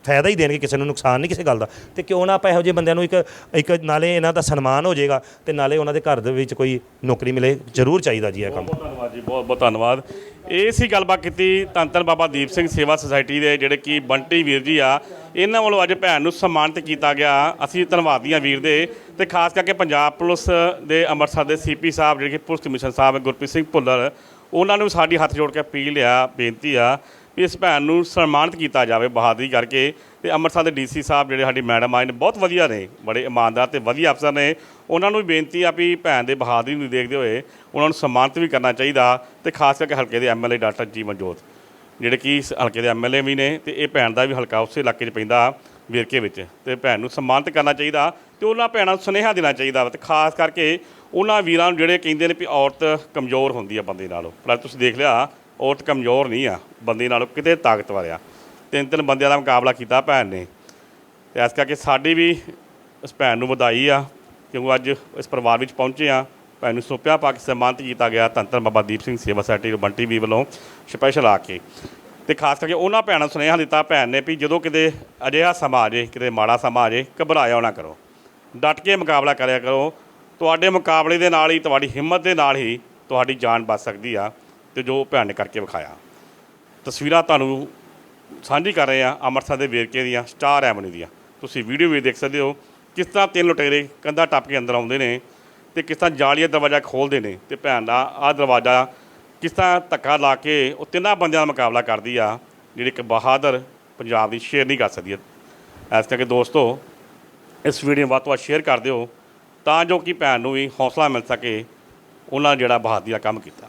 ਫਾਇਦਾ ਹੀ ਦੇਣਗੇ ਕਿਸੇ ਨੂੰ ਨੁਕਸਾਨ ਨਹੀਂ ਕਿਸੇ ਗੱਲ ਦਾ। ਤੇ ਕਿਉਂ ਨਾ ਆਪਾਂ ਇਹੋ ਜਿਹੇ ਬੰਦਿਆਂ ਨੂੰ ਇੱਕ ਇੱਕ ਨਾਲੇ ਇਹਨਾਂ ਦਾ ਸਨਮਾਨ ਹੋ ਜਾਏਗਾ ਤੇ ਨਾਲੇ ਉਹਨਾਂ ਦੇ ਘਰ ਦੇ ਵਿੱਚ ਕੋਈ ਨੌਕਰੀ ਮਿਲੇ, ਜ਼ਰੂਰ ਚਾਹੀਦਾ ਜੀ ਇਹ ਕੰਮ। ਬਹੁਤ ਧੰਨਵਾਦ ਜੀ ਬਹੁਤ ਬਹੁਤ ਧੰਨਵਾਦ। ਇਹ ਸੀ ਗੱਲਬਾਤ ਕੀਤੀ ਧੰਨ ਧੰਨ ਬਾਬਾ ਦੀਪ ਸਿੰਘ ਸੇਵਾ ਸੁਸਾਇਟੀ ਦੇ, ਜਿਹੜੇ ਕਿ ਬੰਟੀ ਵੀਰ ਜੀ ਆ। ਇਹਨਾਂ ਵੱਲੋਂ ਅੱਜ ਭੈਣ ਨੂੰ ਸਨਮਾਨਿਤ ਕੀਤਾ ਗਿਆ। ਅਸੀਂ ਧੰਨਵਾਦੀ ਹਾਂ ਵੀਰ ਦੇ। ਤੇ ਖਾਸ ਕਰਕੇ ਪੰਜਾਬ ਪੁਲਿਸ ਦੇ ਅੰਮ੍ਰਿਤਸਰ ਦੇ ਸੀਪੀ ਸਾਹਿਬ, ਜਿਹੜੇ ਕਿ ਪੁਲਿਸ ਕਮਿਸ਼ਨ ਸਾਹਿਬ ਗੁਰਪ੍ਰੀਤ ਸਿੰਘ ਭੁੱਲਰ, ਉਹਨਾਂ ਨੂੰ ਸਾਡੀ ਹੱਥ ਜੋੜ ਕੇ ਅਪੀਲ ਆ, ਬੇਨਤੀ ਆ। ਵੀ ਇਸ ਭੈਣ ਨੂੰ ਸਨਮਾਨਿਤ ਕੀਤਾ ਜਾਵੇ ਬਹਾਦਰੀ ਕਰਕੇ। ਤੇ ਅੰਮ੍ਰਿਤਸਰ ਦੇ ਡੀਸੀ ਸਾਹਿਬ ਜਿਹੜੇ ਸਾਡੀ ਮੈਡਮ ਆਏ ਨੇ ਬਹੁਤ ਵਧੀਆ ਨੇ, ਬੜੇ ਇਮਾਨਦਾਰ ਤੇ ਵਧੀਆ ਅਫਸਰ ਨੇ। ਉਹਨਾਂ ਨੂੰ ਵੀ ਬੇਨਤੀ ਆ ਵੀ ਭੈਣ ਦੇ ਬਹਾਦਰੀ ਨੂੰ ਦੇਖਦੇ ਹੋਏ ਉਹਨਾਂ ਨੂੰ ਸਨਮਾਨਿਤ ਵੀ ਕਰਨਾ ਚਾਹੀਦਾ ਤੇ ਖਾਸ ਕਰਕੇ ਹਲਕੇ ਦੇ ਐਮਐਲਏ ਡਾਕਟਰ ਜੀਵਨ ਜੋਤ, ਜਿਹੜੇ ਕਿ ਇਸ ਹਲਕੇ ਦੇ ਐਮਐਲਏ ਵੀ ਨੇ ਤੇ ਇਹ ਭੈਣ ਦਾ ਵੀ ਹਲਕਾ ਉਸੇ ਇਲਾਕੇ 'ਚ ਪੈਂਦਾ ਵੇਰਕੇ ਵਿੱਚ। ਤੇ ਭੈਣ ਨੂੰ ਸਨਮਾਨਿਤ ਕਰਨਾ ਚਾਹੀਦਾ ਤੇ ਉਹਨਾਂ ਭੈਣਾਂ ਨੂੰ ਸੁਨੇਹਾ ਦੇਣਾ ਚਾਹੀਦਾ ਵਾ ਤੇ ਖਾਸ ਕਰਕੇ ਉਹਨਾਂ ਵੀਰਾਂ ਨੂੰ ਜਿਹੜੇ ਕਹਿੰਦੇ ਨੇ ਵੀ ਔਰਤ ਕਮਜ਼ੋਰ ਹੁੰਦੀ ਆ ਬੰਦੇ ਨਾਲੋਂ। ਪਰ ਤੁਸੀਂ ਦੇਖ ਲਿਆ ਔਰਤ ਕਮਜ਼ੋਰ ਨਹੀਂ ਆ, ਬੰਦੇ ਨਾਲੋਂ ਕਿਤੇ ਤਾਕਤਵਰ ਆ। ਤਿੰਨ ਤਿੰਨ ਬੰਦਿਆਂ ਦਾ ਮੁਕਾਬਲਾ ਕੀਤਾ ਭੈਣ ਨੇ। ਤੇ ਇਸ ਕਰਕੇ ਸਾਡੀ ਵੀ ਇਸ ਭੈਣ ਨੂੰ ਵਧਾਈ ਆ, ਕਿਉਂਕਿ ਅੱਜ ਇਸ ਪਰਿਵਾਰ ਵਿੱਚ ਪਹੁੰਚੇ ਆ। ਭੈਣ ਨੂੰ ਸੋਪਿਆ ਪਾ ਕੇ ਸਨਮਾਨਿਤ ਕੀਤਾ ਗਿਆ ਤੰਤਰ ਬਾਬਾ ਦੀਪ ਸਿੰਘ ਸੇਵਾ ਸੋਸਾਇਟੀ ਬੰਟੀ ਵੀ ਵੱਲੋਂ ਸਪੈਸ਼ਲ ਆ ਕੇ। ਤੇ ਖਾਸ ਕਰਕੇ ਉਹਨਾਂ ਭੈਣਾਂ ਨੂੰ ਸੁਨੇਹਾ ਦਿੱਤਾ ਭੈਣ ਨੇ ਵੀ ਜਦੋਂ ਕਿਤੇ ਅਜਿਹਾ ਸਮਾਂ ਆ ਜੇ, ਕਿਤੇ ਮਾੜਾ ਸਮਾਂ ਆ ਜੇ, ਘਬਰਾਇਆ ਨਾ ਕਰੋ। ਡਟ ਕੇ ਮੁਕਾਬਲਾ ਕਰਿਆ ਕਰੋ। ਤੁਹਾਡੇ ਮੁਕਾਬਲੇ ਦੇ ਨਾਲ ਹੀ, ਤੁਹਾਡੀ ਹਿੰਮਤ ਦੇ ਨਾਲ ਹੀ ਤੁਹਾਡੀ ਜਾਨ ਬਚ ਸਕਦੀ ਆ। ਤੇ ਜੋ ਭੈਣ ਨੇ ਕਰਕੇ ਵਿਖਾਇਆ। ਤਸਵੀਰਾਂ ਤੁਹਾਨੂੰ ਸਾਂਝੀ ਕਰ ਰਹੇ ਆ ਅੰਮ੍ਰਿਤਸਰ ਦੇ ਵੇਰਕੇ ਦੀਆਂ, ਸਟਾਰ ਐਵਨਿਊ ਦੀਆਂ। ਤੁਸੀਂ ਵੀਡੀਓ ਵੀ ਦੇਖ ਸਕਦੇ ਹੋ, ਕਿਸ ਤਰ੍ਹਾਂ ਤਿੰਨ ਲੁਟੇਰੇ ਕੰਧਾ ਟੱਪ ਕੇ ਅੰਦਰ ਆਉਂਦੇ ਨੇ ਤੇ ਕਿਸ ਤਰ੍ਹਾਂ ਜਾਲੀਆ ਦਰਵਾਜ਼ਾ ਖੋਲਦੇ ਨੇ ਤੇ ਭੈਣ ਦਾ ਆਹ ਦਰਵਾਜ਼ਾ ਕਿਸ ਤਰ੍ਹਾਂ ਧੱਕਾ ਲਾ ਕੇ ਉਹ ਤਿੰਨਾਂ ਬੰਦਿਆਂ ਦਾ ਮੁਕਾਬਲਾ ਕਰਦੀ ਆ, ਜਿਹੜੀ ਇੱਕ ਬਹਾਦਰ ਪੰਜਾਬ ਦੀ ਸ਼ੇਰ ਨਹੀਂ ਕਰ ਸਕਦੀ। ਇਸ ਕਰਕੇ ਦੋਸਤੋ, ਇਸ ਵੀਡੀਓ ਨੂੰ ਵੱਧ ਤੋਂ ਵੱਧ ਸ਼ੇਅਰ ਕਰ ਦਿਓ ਤਾਂ ਜੋ ਕਿ ਭੈਣ ਨੂੰ ਵੀ ਹੌਸਲਾ ਮਿਲ ਸਕੇ, ਉਹਨਾਂ ਨੇ ਜਿਹੜਾ ਬਹਾਦਰੀ ਦਾ ਕੰਮ ਕੀਤਾ।